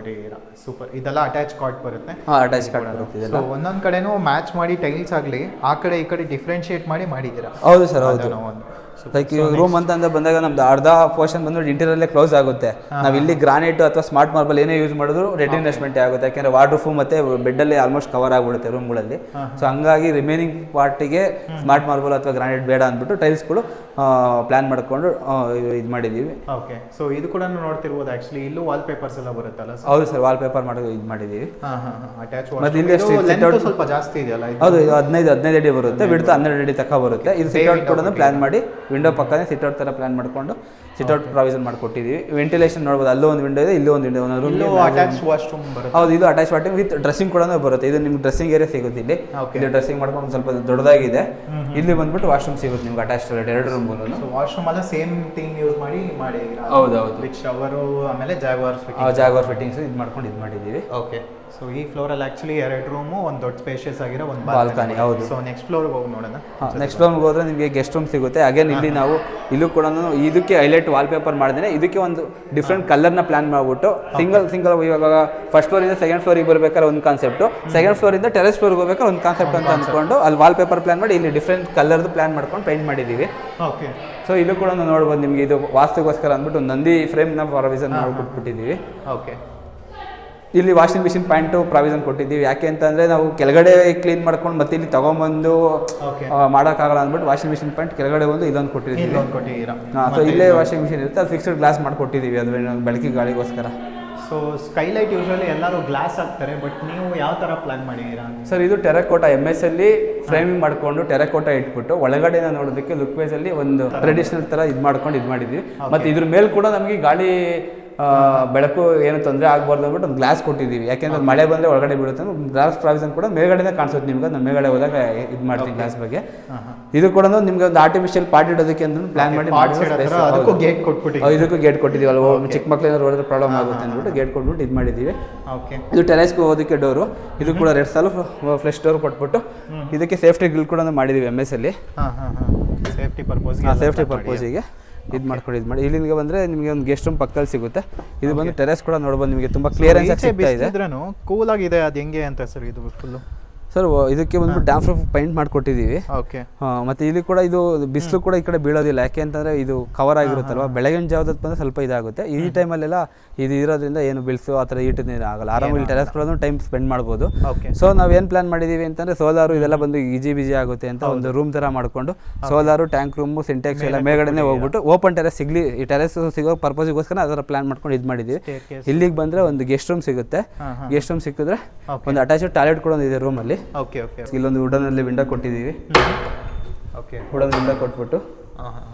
ಸೂಪರ್ ಇದೆಲ್ಲ ಅಟ್ಯಾಚ್ ಕಾಟ್ ಬರುತ್ತೆ. ಹಾಂ ಅಟ್ಯಾಚ್ ಕಾರ್ಡ್ ಬರುತ್ತೆ ಸೊ ಒಂದೊಂದ್ ಕಡೆನೂ ಮ್ಯಾಚ್ ಮಾಡಿ ಟೈಲ್ಸ್ ಆಗಲಿ ಆ ಕಡೆ ಈ ಕಡೆ ಡಿಫ್ರೆನ್ಶಿಯೇಟ್ ಮಾಡಿ ಮಾಡಿದ್ದೀರಾ? ಹೌದು ಸರ್ ಹೌದು. ಒಂದು. ಲೈಕ್ ಇವಾಗ ರೂಮ್ ಅಂತ ಅಂದ್ರೆ ಬಂದಾಗ ನಮ್ದು ಅರ್ಧ ಪೋರ್ಷನ್ ಬಂದ್ಬಿಟ್ಟು ಇಂಟೀರಿಯಲ್ಲೇ ಕ್ಲೋಸ್ ಆಗುತ್ತೆ. ನಾವು ಇಲ್ಲಿ ಗ್ರಾನೈಟ್ ಅಥವಾ ಸ್ಮಾರ್ಟ್ ಮಾರ್ಬಲ್ ಏನೇ ಯೂಸ್ ಮಾಡಿದ್ರು ರೆಡ್ ಇನ್ವೆಸ್ಟ್ಮೆಂಟ್ ಆಗುತ್ತೆ. ಯಾಕಂದ್ರೆ ವಾಟರ್ ಪ್ರೂಫ್ ಮತ್ತೆ ಬೆಡ್ಡಲ್ಲಿ ಆಲ್ಮೋಸ್ಟ್ ಕವರ್ ಆಗ್ಬಿಡುತ್ತೆ ರೂಮ್ಗಳಲ್ಲಿ ಸೊ ಹಂಗಾಗಿ ರಿಮೈನಿಂಗ್ ಪಾರ್ಟಿಗೆ ಸ್ಮಾರ್ಟ್ ಮಾರ್ಬಲ್ ಅಥವಾ ಗ್ರಾನೈಟ್ ಬೇಡ ಅಂದ್ಬಿಟ್ಟು ಟೈಲ್ಸ್ಗಳು ಪ್ಲಾನ್ ಮಾಡ್ಕೊಂಡು ಇದು ಮಾಡಿದ್ದೀವಿ ಓಕೆ ಸೊ ಇದು ಕೂಡ ನೋಡ್ತಿರ್ಬೋದು ಆಕ್ಚುಲಿ ಇಲ್ಲೂ ವಾಲ್ ಪೇಪರ್ಸ್ ಎಲ್ಲ ಬರುತ್ತಲ್ಲ ಹೌದು ಸರ್ ವಾಲ್ ಪೇಪರ್ ಮಾಡೋದು ಇದು ಮಾಡಿದ್ದೀವಿ ಮತ್ತೆ ಇಲ್ಲಿ ಸ್ವಲ್ಪ ಜಾಸ್ತಿ ಇದೆಯಲ್ಲ ಇದು? ಹೌದು ಇದು ಹದಿನೈದು ಹದಿನೈದು ಅಡಿ ಬರುತ್ತೆ. ಬಿಡ್ತಾ ಹನ್ನೆರಡು ಅಡಿ ತಕ್ಕ ಬರುತ್ತೆ. ಇದು ಸಿಟ್ಔಟ್ ಕೂಡ ಪ್ಲಾನ್ ಮಾಡಿ ವಿಂಡೋ ಪಕ್ಕನೇ ಸಿಟ್ಔಟ್ ಥರ ಪ್ಲ್ಯಾನ್ ಮಾಡ್ಕೊಂಡು ಸಿಟ್ಔಟ್ ಪ್ರಾವಿಷನ್ ಮಾಡಿಕೊಟ್ಟಿದ್ದೀವಿ ವೆಂಟಿಲೇಷನ್ ನೋಡ್ಬೋದು ಅಲ್ಲೂ ಒಂದು ವಿಂಡೋ ಇದೆ ಇಲ್ಲೂ ಒಂದು ವಿಂಡೋ ಒಂದು ಅಟ್ಯಾಚ್ ವಾಶ್ರೂಮ್ ಬರುತ್ತೆ. ಹೌದು ಇದು ಅಟ್ಯಾಚ್ ವಾಟಿಂಗ್ ವಿತ್ ಡ್ರೆಸ್ಸಿಂಗ್ ಕೂಡ ಬರುತ್ತೆ. ಇದು ನಿಮ್ಗೆ ಡ್ರೆಸ್ಸಿಂಗ್ ಏರಿಯಾ ಸಿಗುತ್ತೆ ಇಲ್ಲಿ. ಇಲ್ಲಿ ಡ್ರೆಸ್ಸಿಂಗ್ ಮಾಡ್ಕೊಂಡು ಸ್ವಲ್ಪ ದೊಡ್ಡದಾಗಿದೆ. ಇಲ್ಲಿ ಬಂದ್ಬಿಟ್ಟು ವಾಶ್ರೂಮ್ ಸಿಗುತ್ತೆ ನಿಮ್ಗೆ ಅಟ್ಯಾಚ್ ಟಾಯ್ಲೆಟ್ ಎರಡು ರೂಮ್ ವಾಶ್ರೂಮ್ ಎಲ್ಲ ಸೇಮ್ ಥಿಂಗ್ ಯೂಸ್ ಮಾಡಿ ಮಾಡಿ ಹೌದು ಹೌದು. ವಿತ್ ಶವರು ಆಮೇಲೆ ಜಾಗ್ವಾರ್ಸ್ ಜಾಗವರ್ ಫಿಟ್ಟಿಂಗ್ಸ್ ಇದು ಮಾಡ್ಕೊಂಡು ಇದು ಮಾಡಿದ್ದೀವಿ ಓಕೆ ಸೊ ಈ ಫ್ಲೋರ್ ಅಲ್ಲಿ ಆಕ್ಚುಲಿ ಎರಡು ರೂಮು ಒಂದು ದೊಡ್ಡ ಸ್ಪೇಷಿಯಸ್ ಆಗಿರೋ ಒಂದು ಬಾಲ್ಕನಿ ಹೌದು. ಸೊ ನೆಕ್ಸ್ಟ್ ಫ್ಲೋರ್ಗೆ ಹೋಗಿ ನೋಡೋಣ. ನೆಕ್ಸ್ಟ್ ಫ್ಲೋರ್ಗೆ ಹೋದ್ರೆ ನಿಮಗೆ ಗೆಸ್ಟ್ ರೂಮ್ ಸಿಗುತ್ತೆ. ಅಗೇನ್ ಇಲ್ಲಿ ನಾವು ಇಲ್ಲೂ ಕೂಡ ಇದಕ್ಕೆ ಹೈಲೈಟ್ ವಾಲ್ ಪೇಪರ್ ಮಾಡಿದ್ರೆ ಇದಕ್ಕೆ ಒಂದು ಡಿಫ್ರೆಂಟ್ ಕಲರ್ನ ಪ್ಲಾನ್ ಮಾಡ್ಬಿಟ್ಟು ಸಿಂಗಲ್ ಸಿಂಗಲ್ ಇವಾಗ ಫಸ್ಟ್ ಫ್ಲೋರಿಂದ ಸೆಕೆಂಡ್ ಫ್ಲೋರಿಗೆ ಬರಬೇಕಾದ್ರೆ ಒಂದು ಕಾನ್ಸೆಪ್ಟ್ ಸೆಕೆಂಡ್ ಫ್ಲೋರಿಂದ ಟೆರೆಸ್ ಫ್ಲೋರ್ಗೆ ಹೋಗ್ಬೇಕಾದ್ರೆ ಒಂದು ಕಾನ್ಸೆಪ್ಟ್ ಅಂತ ಅಂದ್ಕೊಂಡು ಅಲ್ಲಿ ವಾಲ್ ಪೇಪರ್ ಪ್ಲಾನ್ ಮಾಡಿ ಇಲ್ಲಿ ಡಿಫ್ರೆಂಟ್ ಕಲರ್ದು ಪ್ಲಾನ್ ಮಾಡ್ಕೊಂಡು ಪೇಂಟ್ ಮಾಡಿದ್ದೀವಿ. ಓಕೆ. ಸೊ ಇದು ಕೂಡ ನೋಡ್ಬೋದು ನಿಮಗೆ ಇದು ವಾಸ್ತುಗೋಸ್ಕರ ಅಂದ್ಬಿಟ್ಟು ನಂದಿ ಫ್ರೇಮ್ನ ಪ್ರಾವಿಸನ್ ಮಾಡಿಬಿಟ್ಬಿಟ್ಟಿದ್ದೀವಿ. ಓಕೆ. ಇಲ್ಲಿ ವಾಷಿಂಗ್ ಮಿಷಿನ್ ಪ್ಯಾಂಟು ಪ್ರಾವಿಷನ್ ಕೊಟ್ಟಿದ್ದೀವಿ. ಯಾಕೆ ಅಂತಂದರೆ ನಾವು ಕೆಳಗಡೆ ಕ್ಲೀನ್ ಮಾಡ್ಕೊಂಡು ಮತ್ತೆ ಇಲ್ಲಿ ತೊಗೊಂಬಂದು ಮಾಡೋಕ್ಕಾಗಲ್ಲ ಅಂದ್ಬಿಟ್ಟು ವಾಷಿಂಗ್ ಮಿಷಿನ್ ಪ್ಯಾಂಟ್ ಕೆಳಗಡೆ ಒಂದು ಇಲ್ಲೊಂದು ಕೊಟ್ಟಿದ್ದೀವಿ. ಹಾಂ ಸೊ ಇಲ್ಲೇ ವಾಷಿಂಗ್ ಮಿಷಿನ್ ಇರುತ್ತೆ. ಅದು ಫಿಕ್ಸ್ಡ್ ಗ್ಲಾಸ್ ಮಾಡಿಕೊಟ್ಟಿದ್ದೀವಿ ಅದು ಬೆಳಕಿಗೆ ಗಾಳಿಗೋಸ್ಕರ. ಸೊ ಸ್ಕೈಲೈಟ್ ಯೂಶಲಿ ಎಲ್ಲರೂ ಗ್ಲಾಸ್ ಹಾಕ್ತಾರೆ ಬಟ್ ನೀವು ಯಾವ ಥರ ಪ್ಲಾನ್ ಮಾಡಿದ್ದೀರಾ? ಸರ್ ಇದು ಟೆರಕೋಟ ಎಂ ಎಸ್ ಅಲ್ಲಿ ಫ್ರೇಮಿಂಗ್ ಮಾಡಿಕೊಂಡು ಟೆರಕೋಟ ಇಟ್ಬಿಟ್ಟು ಒಳಗಡೆನ ನೋಡೋದಕ್ಕೆ ಲುಕ್ ವೈಸ್ ಅಲ್ಲಿ ಒಂದು ಟ್ರೆಡಿಷನಲ್ ತರ ಇದು ಮಾಡ್ಕೊಂಡು ಇದು ಮಾಡಿದ್ವಿ ಮತ್ತೆ ಇದ್ರ ಮೇಲೆ ಕೂಡ ನಮಗೆ ಗಾಳಿ ಬೆಳಕು ಏನು ತೊಂದರೆ ಆಗಬಾರ್ದು ಅಂದ್ಬಿಟ್ಟು ಒಂದು ಗ್ಲಾಸ್ ಕೊಟ್ಟಿದ್ದೀವಿ. ಯಾಕೆಂದ್ರೆ ಮಳೆ ಬಂದರೆ ಒಳಗಡೆ ಬೀಳುತ್ತೆ ಗ್ಲಾಸ್ ಪ್ರಾವಿಸನ್ ಕೂಡ ಮೇಲ್ಗಡೆನೇ ಕಾಣಿಸುತ್ತೆ ನಿಮ್ಗೆ. ನಾನು ಮೇಲ್ಗಡೆ ಹೋದಾಗ ಇದು ಮಾಡ್ತೀನಿ ಗ್ಲಾಸ್ ಬಗ್ಗೆ. ಇದು ಕೂಡ ನಿಮ್ಗೆ ಒಂದು ಆರ್ಟಿಫಿಷಿಯಲ್ ಪಾರ್ಟ್ ಇಡೋದಕ್ಕೆ ಅಂತ ಪ್ಲಾನ್ ಮಾಡಿ. ಗೇಟ್ ಕೊಟ್ಬಿಟ್ಟು ಇದಕ್ಕೂ ಗೇಟ್ ಕೊಟ್ಟಿದ್ದೀವಿ ಅಲ್ವಾ ಚಿಕ್ಕ ಮಕ್ಳು ಏನಾದ್ರು ಪ್ರಾಬ್ಲಮ್ ಆಗುತ್ತೆ ಅಂದ್ಬಿಟ್ಟು ಗೇಟ್ ಕೊಟ್ಬಿಟ್ಟು ಇದು ಮಾಡಿದ್ದೀವಿ. ಇದು ಟೆರೆಸ್ಗೆ ಹೋಗೋದಕ್ಕೆ ಡೋರು ಇದು ಕೂಡ ರೆಡ್ ಸಾಲು ಫ್ಲೆಶ್ ಡೋರ್ ಕೊಟ್ಬಿಟ್ಟು ಇದಕ್ಕೆ ಸೇಫ್ಟಿ ಗಿಲ್ ಕೂಡ ಮಾಡಿದ್ದೀವಿ ಎಂ ಎಸ್ ಅಲ್ಲಿ ಸೇಫ್ಟಿ ಪರ್ಪೋಸ್ ಸೇಫ್ಟಿ ಪರ್ಪೋಸಿಗೆ ಇದು ಮಾಡ್ಕೊಡಿ ಇದು ಮಾಡಿ. ಇಲ್ಲಿಂದ ಬಂದರೆ ನಿಮಗೆ ಒಂದು ಗೆಸ್ಟ್ ರೂಮ್ ಪಕ್ಕದಲ್ಲಿ ಸಿಗುತ್ತೆ. ಇದು ಬಂದು ಟೆರೆಸ್ ಕೂಡ ನೋಡ್ಬೋದು ನಿಮಗೆ. ತುಂಬ ಕ್ಲಿಯರೆನ್ಸ್ ಸಿಗ್ತಾ ಇದೆ. ಕೂಲ್ ಆಗಿದೆ ಅದು ಹೆಂಗೆ ಅಂತ ಸರ್ ಇದು ಫುಲ್ಲು ಸರ್ ಇದಕ್ಕೆ ಬಂದ್ಬಿಟ್ಟು ಡ್ಯಾಮ್ ಪ್ರೂಫ್ ಪೈಂಟ್ ಮಾಡಿಕೊಟ್ಟಿದ್ದೀವಿ. ಓಕೆ ಮತ್ತು ಇಲ್ಲಿ ಕೂಡ ಇದು ಬಿಸಿಲು ಕೂಡ ಈ ಕಡೆ ಬೀಳೋದಿಲ್ಲ. ಯಾಕೆ ಅಂತಂದರೆ ಇದು ಕವರ್ ಆಗಿರುತ್ತಲ್ವ? ಬೆಳಗಿನ ಜಾವದಕ್ಕೆ ಬಂದರೆ ಸ್ವಲ್ಪ ಇದಾಗುತ್ತೆ. ಈ ಟೈಮಲ್ಲೆಲ್ಲ ಇದು ಇರೋದ್ರಿಂದ ಏನು ಬಿಲ್ಸು ಆ ಥರ ಈಟು ನೀರು ಆಗಲ್ಲ. ಆರಾಮಾಗಿ ಟೆರೆಸ್ ಕೂಡ ಟೈಮ್ ಸ್ಪೆಂಡ್ ಮಾಡ್ಬೋದು. ಓಕೆ ಸೊ ಏನು ಪ್ಲಾನ್ ಮಾಡಿದ್ದೀವಿ ಅಂತಂದರೆ ಸೋಲಾರು ಇದೆಲ್ಲ ಬಂದು ಈಜಿ ಬಿಜಿ ಆಗುತ್ತೆ ಅಂತ ಒಂದು ರೂಮ್ ಥರ ಮಾಡಿಕೊಂಡು ಸೋಲಾರು ಟ್ಯಾಂಕ್ ರೂಮು ಸಿಂಟೆಕ್ಸ್ ಎಲ್ಲ ಮೇಲ್ಗಡೆನೆ ಹೋಗ್ಬಿಟ್ಟು ಓಪನ್ ಟೆರೆಸ್ ಸಿಗಲಿ ಈ ಟೆರೆಸ್ ಸಿಗೋ ಪರ್ಪಸ್ಗೋಸ್ಕರ ಅದರ ಪ್ಲಾನ್ ಮಾಡ್ಕೊಂಡು ಇದು ಮಾಡಿದ್ದೀವಿ ಇಲ್ಲಿಗೆ ಬಂದರೆ ಒಂದು ಗೆಸ್ಟ್ ರೂಮ್ ಸಿಗುತ್ತೆ. ಗೆಸ್ಟ್ ರೂಮ್ ಸಿಕ್ಕಿದ್ರೆ ಒಂದು ಅಟ್ಯಾಚ್ ಟಾಯ್ಲೆಟ್ ಕೂಡ ಒಂದು ಇದೆ ರೂಮಲ್ಲಿ ಓಕೆ ಓಕೆ ಇಲ್ಲೊಂದು ವುಡನಲ್ಲಿ ವಿಂಡೋ ಕೊಟ್ಟಿದ್ದೀವಿ. ಓಕೆ ವುಡನ್ ವಿಂಡೋ ಕೊಟ್ಬಿಟ್ಟು. ಹಾಂ ಹಾಂ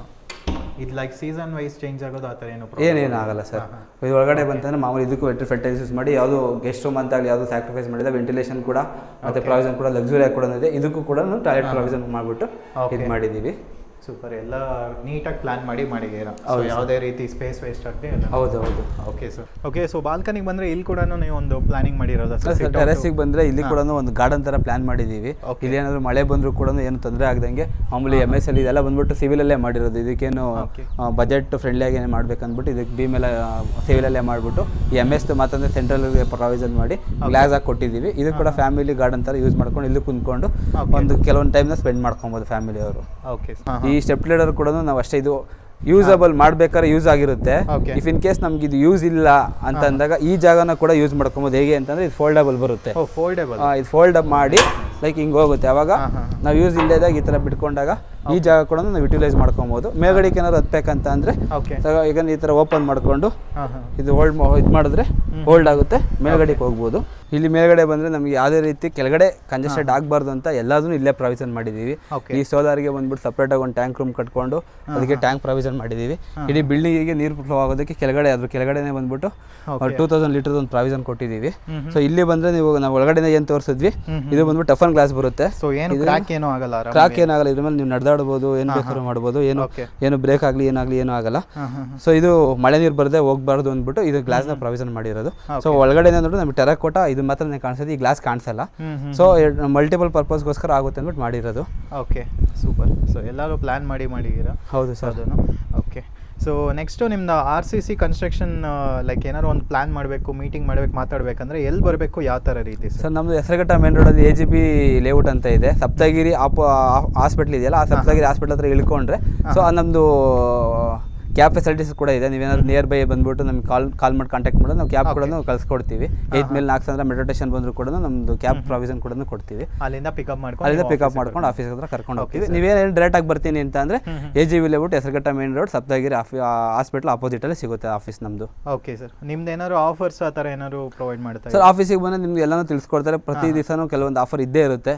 ಇದು ಲೈಕ್ ಸೀಸನ್ ವೈಸ್ ಚೇಂಜ್ ಆಗೋದು ಆ ಥರ ಏನು ಏನೇನು ಆಗಲ್ಲ ಸರ್. ಇದು ಒಳಗಡೆ ಬಂತಂದ್ರೆ ಮಾಮೂಲಿ ಇದಕ್ಕೂ ವೆಟ್ರಿ ಯೂಸ್ ಮಾಡಿ ಯಾವುದು ಗೆಸ್ಟ್ ರೂಮ್ ಅಂತ ಆಗಲಿ ಯಾವುದು ಸ್ಯಾಕ್ರಿಫೈಸ್ ಮಾಡಿಲ್ಲ ವೆಂಟಿಲೇಷನ್ ಕೂಡ ಮತ್ತೆ ಪ್ರಾವಿಷನ್ ಕೂಡ ಲಕ್ಸುರಿ ಕೂಡ ಇದೆ. ಇದಕ್ಕೂ ಕೂಡ ಟಾಯ್ಲೆಟ್ ಪ್ರಾವಿಷನ್ ಮಾಡಿಬಿಟ್ಟು ಇದು ಮಾಡಿದ್ದೀವಿ. ಸೂಪರ್ ಎಲ್ಲ ನೀಟಾಗಿ ಪ್ಲಾನ್ ಮಾಡಿ ಮಾಡಿದ್ದೀರಾ? ಯಾವುದೇ ರೀತಿ ಸ್ಪೇಸ್ ವೇಸ್ಟ್ ಆಗದೆ ಹೌದು ಹೌದು. ಓಕೆ ಸರ್ ಓಕೆ ಸೊ ಬಾಲ್ಕನಿಗೆ ಬಂದರೆ ಇಲ್ಲಿ ಕೂಡ ನೀವು ಒಂದು ಪ್ಲಾನಿಂಗ್ ಮಾಡಿರೋದು ಟೆರೆಸಿಗೆ ಬಂದರೆ ಇಲ್ಲಿ ಕೂಡ ಒಂದು ಗಾರ್ಡನ್ ಥರ ಪ್ಲಾನ್ ಮಾಡಿದ್ದೀವಿ. ಇಲ್ಲಿ ಏನಾದರೂ ಮಳೆ ಬಂದರೂ ಕೂಡ ಏನು ತೊಂದರೆ ಆಗದಂಗೆ ಮಾಮೂಲಿ ಎಂ ಎಸ್ ಎಲ್ ಇದೆಲ್ಲ ಬಂದ್ಬಿಟ್ಟು ಸಿವಿಲಲ್ಲೇ ಮಾಡಿರೋದು. ಇದಕ್ಕೇನು. ಬಜೆಟ್ ಫ್ರೆಂಡ್ಲಿಯಾಗಿ ಏನು ಮಾಡ್ಬೇಕಂದ್ಬಿಟ್ಟು ಇದಕ್ಕೆ ಬಿ ಮೇಲೆ ಸಿವಿಲಲ್ಲೇ ಮಾಡಿಬಿಟ್ಟು ಈ ಎಂ ಎಸ್ ಮಾತಂದ್ರೆ ಸೆಂಟ್ರಲ್ ಪ್ರಾವಿಸನ್ ಮಾಡಿ ಗ್ಲಾಸ್ ಆಗಿ ಕೊಟ್ಟಿದ್ದೀವಿ. ಇದು ಕೂಡ ಫ್ಯಾಮಿಲಿ ಗಾರ್ಡನ್ ಥರ ಯೂಸ್ ಮಾಡ್ಕೊಂಡು ಇಲ್ಲಿ ಕುಂತ್ಕೊಂಡು. ಒಂದು ಕೆಲವೊಂದು ಟೈಮ್ನ ಸ್ಪೆಂಡ್ ಮಾಡ್ಕೊಬೋದು ಫ್ಯಾಮಿಲಿಯವರು ಓಕೆ ಈ ಸ್ಟೆಪ್ ಲೀಡರ್ ಕೂಡ ನಾವು ಅಷ್ಟೇ ಇದು ಯೂಸಬಲ್ ಮಾಡ್ಬೇಕಾದ್ರೆ ಯೂಸ್ ಆಗಿರುತ್ತೆ. ಇಫ್ ಇನ್ ಕೇಸ್ ನಮ್ಗೆ ಇದು ಯೂಸ್ ಇಲ್ಲ ಅಂತ ಅಂದಾಗ ಈ ಜಾಗನ ಕೂಡ ಯೂಸ್ ಮಾಡ್ಕೊಬೋದು. ಹೇಗೆ ಅಂತಂದ್ರೆ ಇದು ಫೋಲ್ಡಬಲ್ ಬರುತ್ತೆ. ಇದು ಫೋಲ್ಡ್ ಅಪ್ ಮಾಡಿ ಲೈಕ್ ಹಿಂಗೆ ಹೋಗುತ್ತೆ. ಅವಾಗ ನಾವು ಯೂಸ್ ಇಲ್ಲದಾಗ ಈ ಥರ ಬಿಟ್ಕೊಂಡಾಗ ಈ ಜಾಗ ಕೂಡ ನಾವು ಯುಟಿಲೈಸ್ ಮಾಡ್ಕೊಬೋದು. ಮೇಲ್ಗಡೆಗೆ ಏನಾದ್ರು ಹತ್ಬೇಕಂತ ಅಂದ್ರೆ ಈಗ ಈ ತರ ಓಪನ್ ಮಾಡಿಕೊಂಡು ಇದು ಹೋಲ್ಡ್ ಇದು ಮಾಡಿದ್ರೆ ಹೋಲ್ಡ್ ಆಗುತ್ತೆ ಮೇಲ್ಗಡೆಗೆ ಹೋಗ್ಬೋದು. ಇಲ್ಲಿ ಮೇಲ್ಗಡೆ ಬಂದ್ರೆ ನಮಗೆ ಯಾವುದೇ ರೀತಿ ಕೆಳಗಡೆ ಕಂಜೆಸ್ಟೆಡ್ ಆಗಬಾರ್ದು ಅಂತ ಎಲ್ಲದನ್ನು ಇಲ್ಲೇ ಪ್ರಾವಿಷನ್ ಮಾಡಿದೀವಿ. ಈ ಸೋಲಾರ್ಗೆ ಬಂದ್ಬಿಟ್ಟು ಸಪ್ರೇಟಾಗಿ ಒಂದು ಟ್ಯಾಂಕ್ ರೂಮ್ ಕಟ್ಕೊಂಡು ಅದಕ್ಕೆ ಟ್ಯಾಂಕ್ ಪ್ರಾವಿಷನ್ ಮಾಡಿದೀವಿ. ಇಡೀ ಬಿಲ್ಡಿಂಗಿಗೆ ನೀರು ಫ್ಲೋ ಆಗೋದಕ್ಕೆ ಕೆಳಗಡೆ ಅದ್ರ ಕೆಳಗಡೆನೆ ಬಂದ್ಬಿಟ್ಟು ಟೂ ತೌಸಂಡ್ ಲೀಟರ್ ಒಂದು ಪ್ರಾವಿಷನ್ ಕೊಟ್ಟಿದೀವಿ. ಸೊ ಇಲ್ಲಿ ಬಂದ್ರೆ ನೀವು ನಾವು ಒಳಗಡೆ ಏನು ತೋರಿಸಿದ್ವಿ ಇದು ಬಂದ್ಬಿಟ್ಟು ಟಫನ್ ಗ್ಲಾಸ್ ಬರುತ್ತೆ. ಸೊ ಏನು ಕ್ರ್ಯಾಕ್ ಏನೂ ಆಗಲ್ಲ ಕ್ರಾಕ್ ಏನಾಗಲ್ಲ ಇದ್ರ ಮೇಲೆ ನೀವು ನಡೆದಾಡ್ಬೋದು ಏನು ಬೇಕಾದ್ರೂ ಮಾಡ್ಬೋದು ಏನು ಏನು ಬ್ರೇಕ್ ಆಗಲಿ ಏನಾಗಲಿ ಏನೂ ಆಗಲ್ಲ. ಸೊ ಇದು ಮಳೆ ನೀರು ಬರದೆ ಹೋಗ್ಬಾರ್ದು ಅಂದ್ಬಿಟ್ಟು ಇದು ಗ್ಲಾಸ್ನ ಪ್ರಾವಿಷನ್ ಮಾಡಿರೋದು. ಸೊ ಒಳಗಡೆ ನೋಡಿ ನಮಗೆ ಟೆರಾಕೋಟ ಇದು ಮಾತ್ರ ಕಾಣಿಸೋದು ಈ ಗ್ಲಾಸ್ ಕಾಣಿಸಲ್ಲ. ಸೊ ಮಲ್ಟಿಪಲ್ ಪರ್ಪಸ್ಗೋಸ್ಕರ ಆಗುತ್ತೆ ಅಂದ್ಬಿಟ್ಟು ಮಾಡಿರೋದು. ಓಕೆ ಸೂಪರ್ ಸೊ ಎಲ್ಲರೂ ಪ್ಲ್ಯಾನ್ ಮಾಡಿ ಮಾಡಿದ್ದೀರಾ? ಹೌದು ಸರ್. ಅದನ್ನು? ಓಕೆ ಸೊ ನೆಕ್ಸ್ಟು ನಿಮ್ದು R C C construction like ಏನಾದ್ರು ಒಂದು ಪ್ಲಾನ್ ಮಾಡಬೇಕು ಮೀಟಿಂಗ್ ಮಾಡಬೇಕು ಮಾತಾಡಬೇಕಂದ್ರೆ ಎಲ್ಲಿ ಬರಬೇಕು ಯಾವ ಥರ ರೀತಿ ಸರ್ ನಮ್ಮದು ಹೆಸರುಘಟ್ಟ ಮೇನ್ ರೋಡಲ್ಲಿ ಎ ಜಿ ಬಿ ಲೇಔಟ್ ಅಂತ ಇದೆ. ಸಪ್ತಗಿರಿ ಆಪ್ ಹಾಸ್ಪಿಟ್ಲ್ ಇದೆಯಲ್ಲ ಆ ಸಪ್ತಗಿರಿ ಹಾಸ್ಪಿಟ್ಲ್ ಹತ್ರ ಇಳ್ಕೊಂಡ್ರೆ. ಸೊ ನಮ್ಮದು ಕ್ಯಾಬ್ ಫೆಸಿಲಿಟೀಸ್ ಕೂಡ ಇದೆ. ನೀವೇನಾದ್ರು ನಿಯರ್ ಬೈ ಬಂದ್ಬಿಟ್ಟು ನಮ್ಗೆ ಕಾಲ್ ಕಾಲ್ ಮಾಡಿ ಕಾಂಟ್ಯಾಕ್ಟ್ ಮಾಡೋದು ನಾವು ಕ್ಯಾಬ್ ಕೂಡ ಕಳ್ಸಿಕೊಡ್ತೀವಿ. ಏಟ್ ಮೇಲೆ ನಾಲ್ಕು ಸಾವಿರ ಮೆಡಿಟೇಷನ್ ಬಂದರೂ ಕೂಡ ನಮ್ಮದು ಕ್ಯಾಬ್ ಪ್ರಾವಿಷನ್ ಕೂಡ ಕೊಡ್ತೀವಿ. ಅಲ್ಲಿಂದ ಪಿಕಪ್ ಮಾಡ್ಕೊಂಡು ಅಲ್ಲಿಂದ ಪಿಕಪ್ ಮಾಡ್ಕೊಂಡು ಆಫೀಸ್ ಹತ್ರ ಕರ್ಕೊಂಡು ಹೋಗ್ತೀವಿ. ನೀವೇನು ಡೈರೆಕ್ಟಾಗಿ ಬರ್ತೀನಿ ಅಂತ ಅಂದರೆ A G V layout Hesaraghatta main road Saptagiri hospital ಅಪೋಸಿಟಲ್ಲಿ ಸಿಗುತ್ತೆ ಆಫೀಸ್ ನಮ್ಮದು ಓಕೆ ಸರ್ ನಿಮ್ದು ಏನಾದ್ರು ಆಫರ್ಸ್ ಆ ಥರ ಏನಾದ್ರು ಪ್ರೊವೈಡ್ ಮಾಡ್ತಾರೆ ಸರ್ ಆಫೀಸಿಗೆ ಬಂದರೆ ನಿಮ್ಗೆ ಎಲ್ಲನೂ ತಿಳಿಸ್ಕೊಡ್ತಾರೆ. ಪ್ರತಿ ದಿವಸನೂ ಕೆಲವೊಂದು ಆಫರ್ ಇದ್ದೇ ಇರುತ್ತೆ.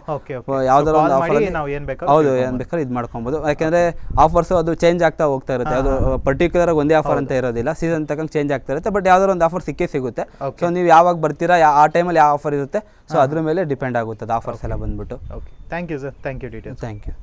ಯಾವ್ದಾರ ಒಂದು ಆಫರ್ ನಾವು ಏನು ಬೇಕಾದ್ರೂ ಹೌದು ಏನು ಬೇಕಾದ್ರೆ ಇದು ಮಾಡ್ಕೊಬೋದು. ಯಾಕೆಂದರೆ ಆಫರ್ಸು ಅದು ಚೇಂಜ್ ಆಗ್ತಾ ಹೋಗ್ತಾ ಇರುತ್ತೆ. ಅದು ಪರ್ಟಿಕ್ಯುಲರ್ ಒಂದೇ ಆಫರ್ ಅಂತ ಇರೋದಿಲ್ಲ. ಸೀಸನ್ ತಕ್ಕಂಗೆ ಚೇಂಜ್ ಆಗ್ತಾ ಇರುತ್ತೆ. ಬಟ್ ಯಾವ್ದಾದ್ರು ಒಂದು ಆಫರ್ ಸಿಕ್ಕೇ ಸಿಗುತ್ತೆ. ಸೊ ನೀವು ಯಾವಾಗ ಬರ್ತೀರಾ ಆ ಟೈಮಲ್ಲಿ ಯಾವ ಆಫರ್ ಇರುತ್ತೆ ಸೊ ಅದ್ರ ಮೇಲೆ ಡಿಪೆಂಡ್ ಆಗುತ್ತೆ ಆಫರ್ಸ್ ಎಲ್ಲ ಬಂದ್ಬಿಟ್ಟು. Okay thank you sir thank you details thank you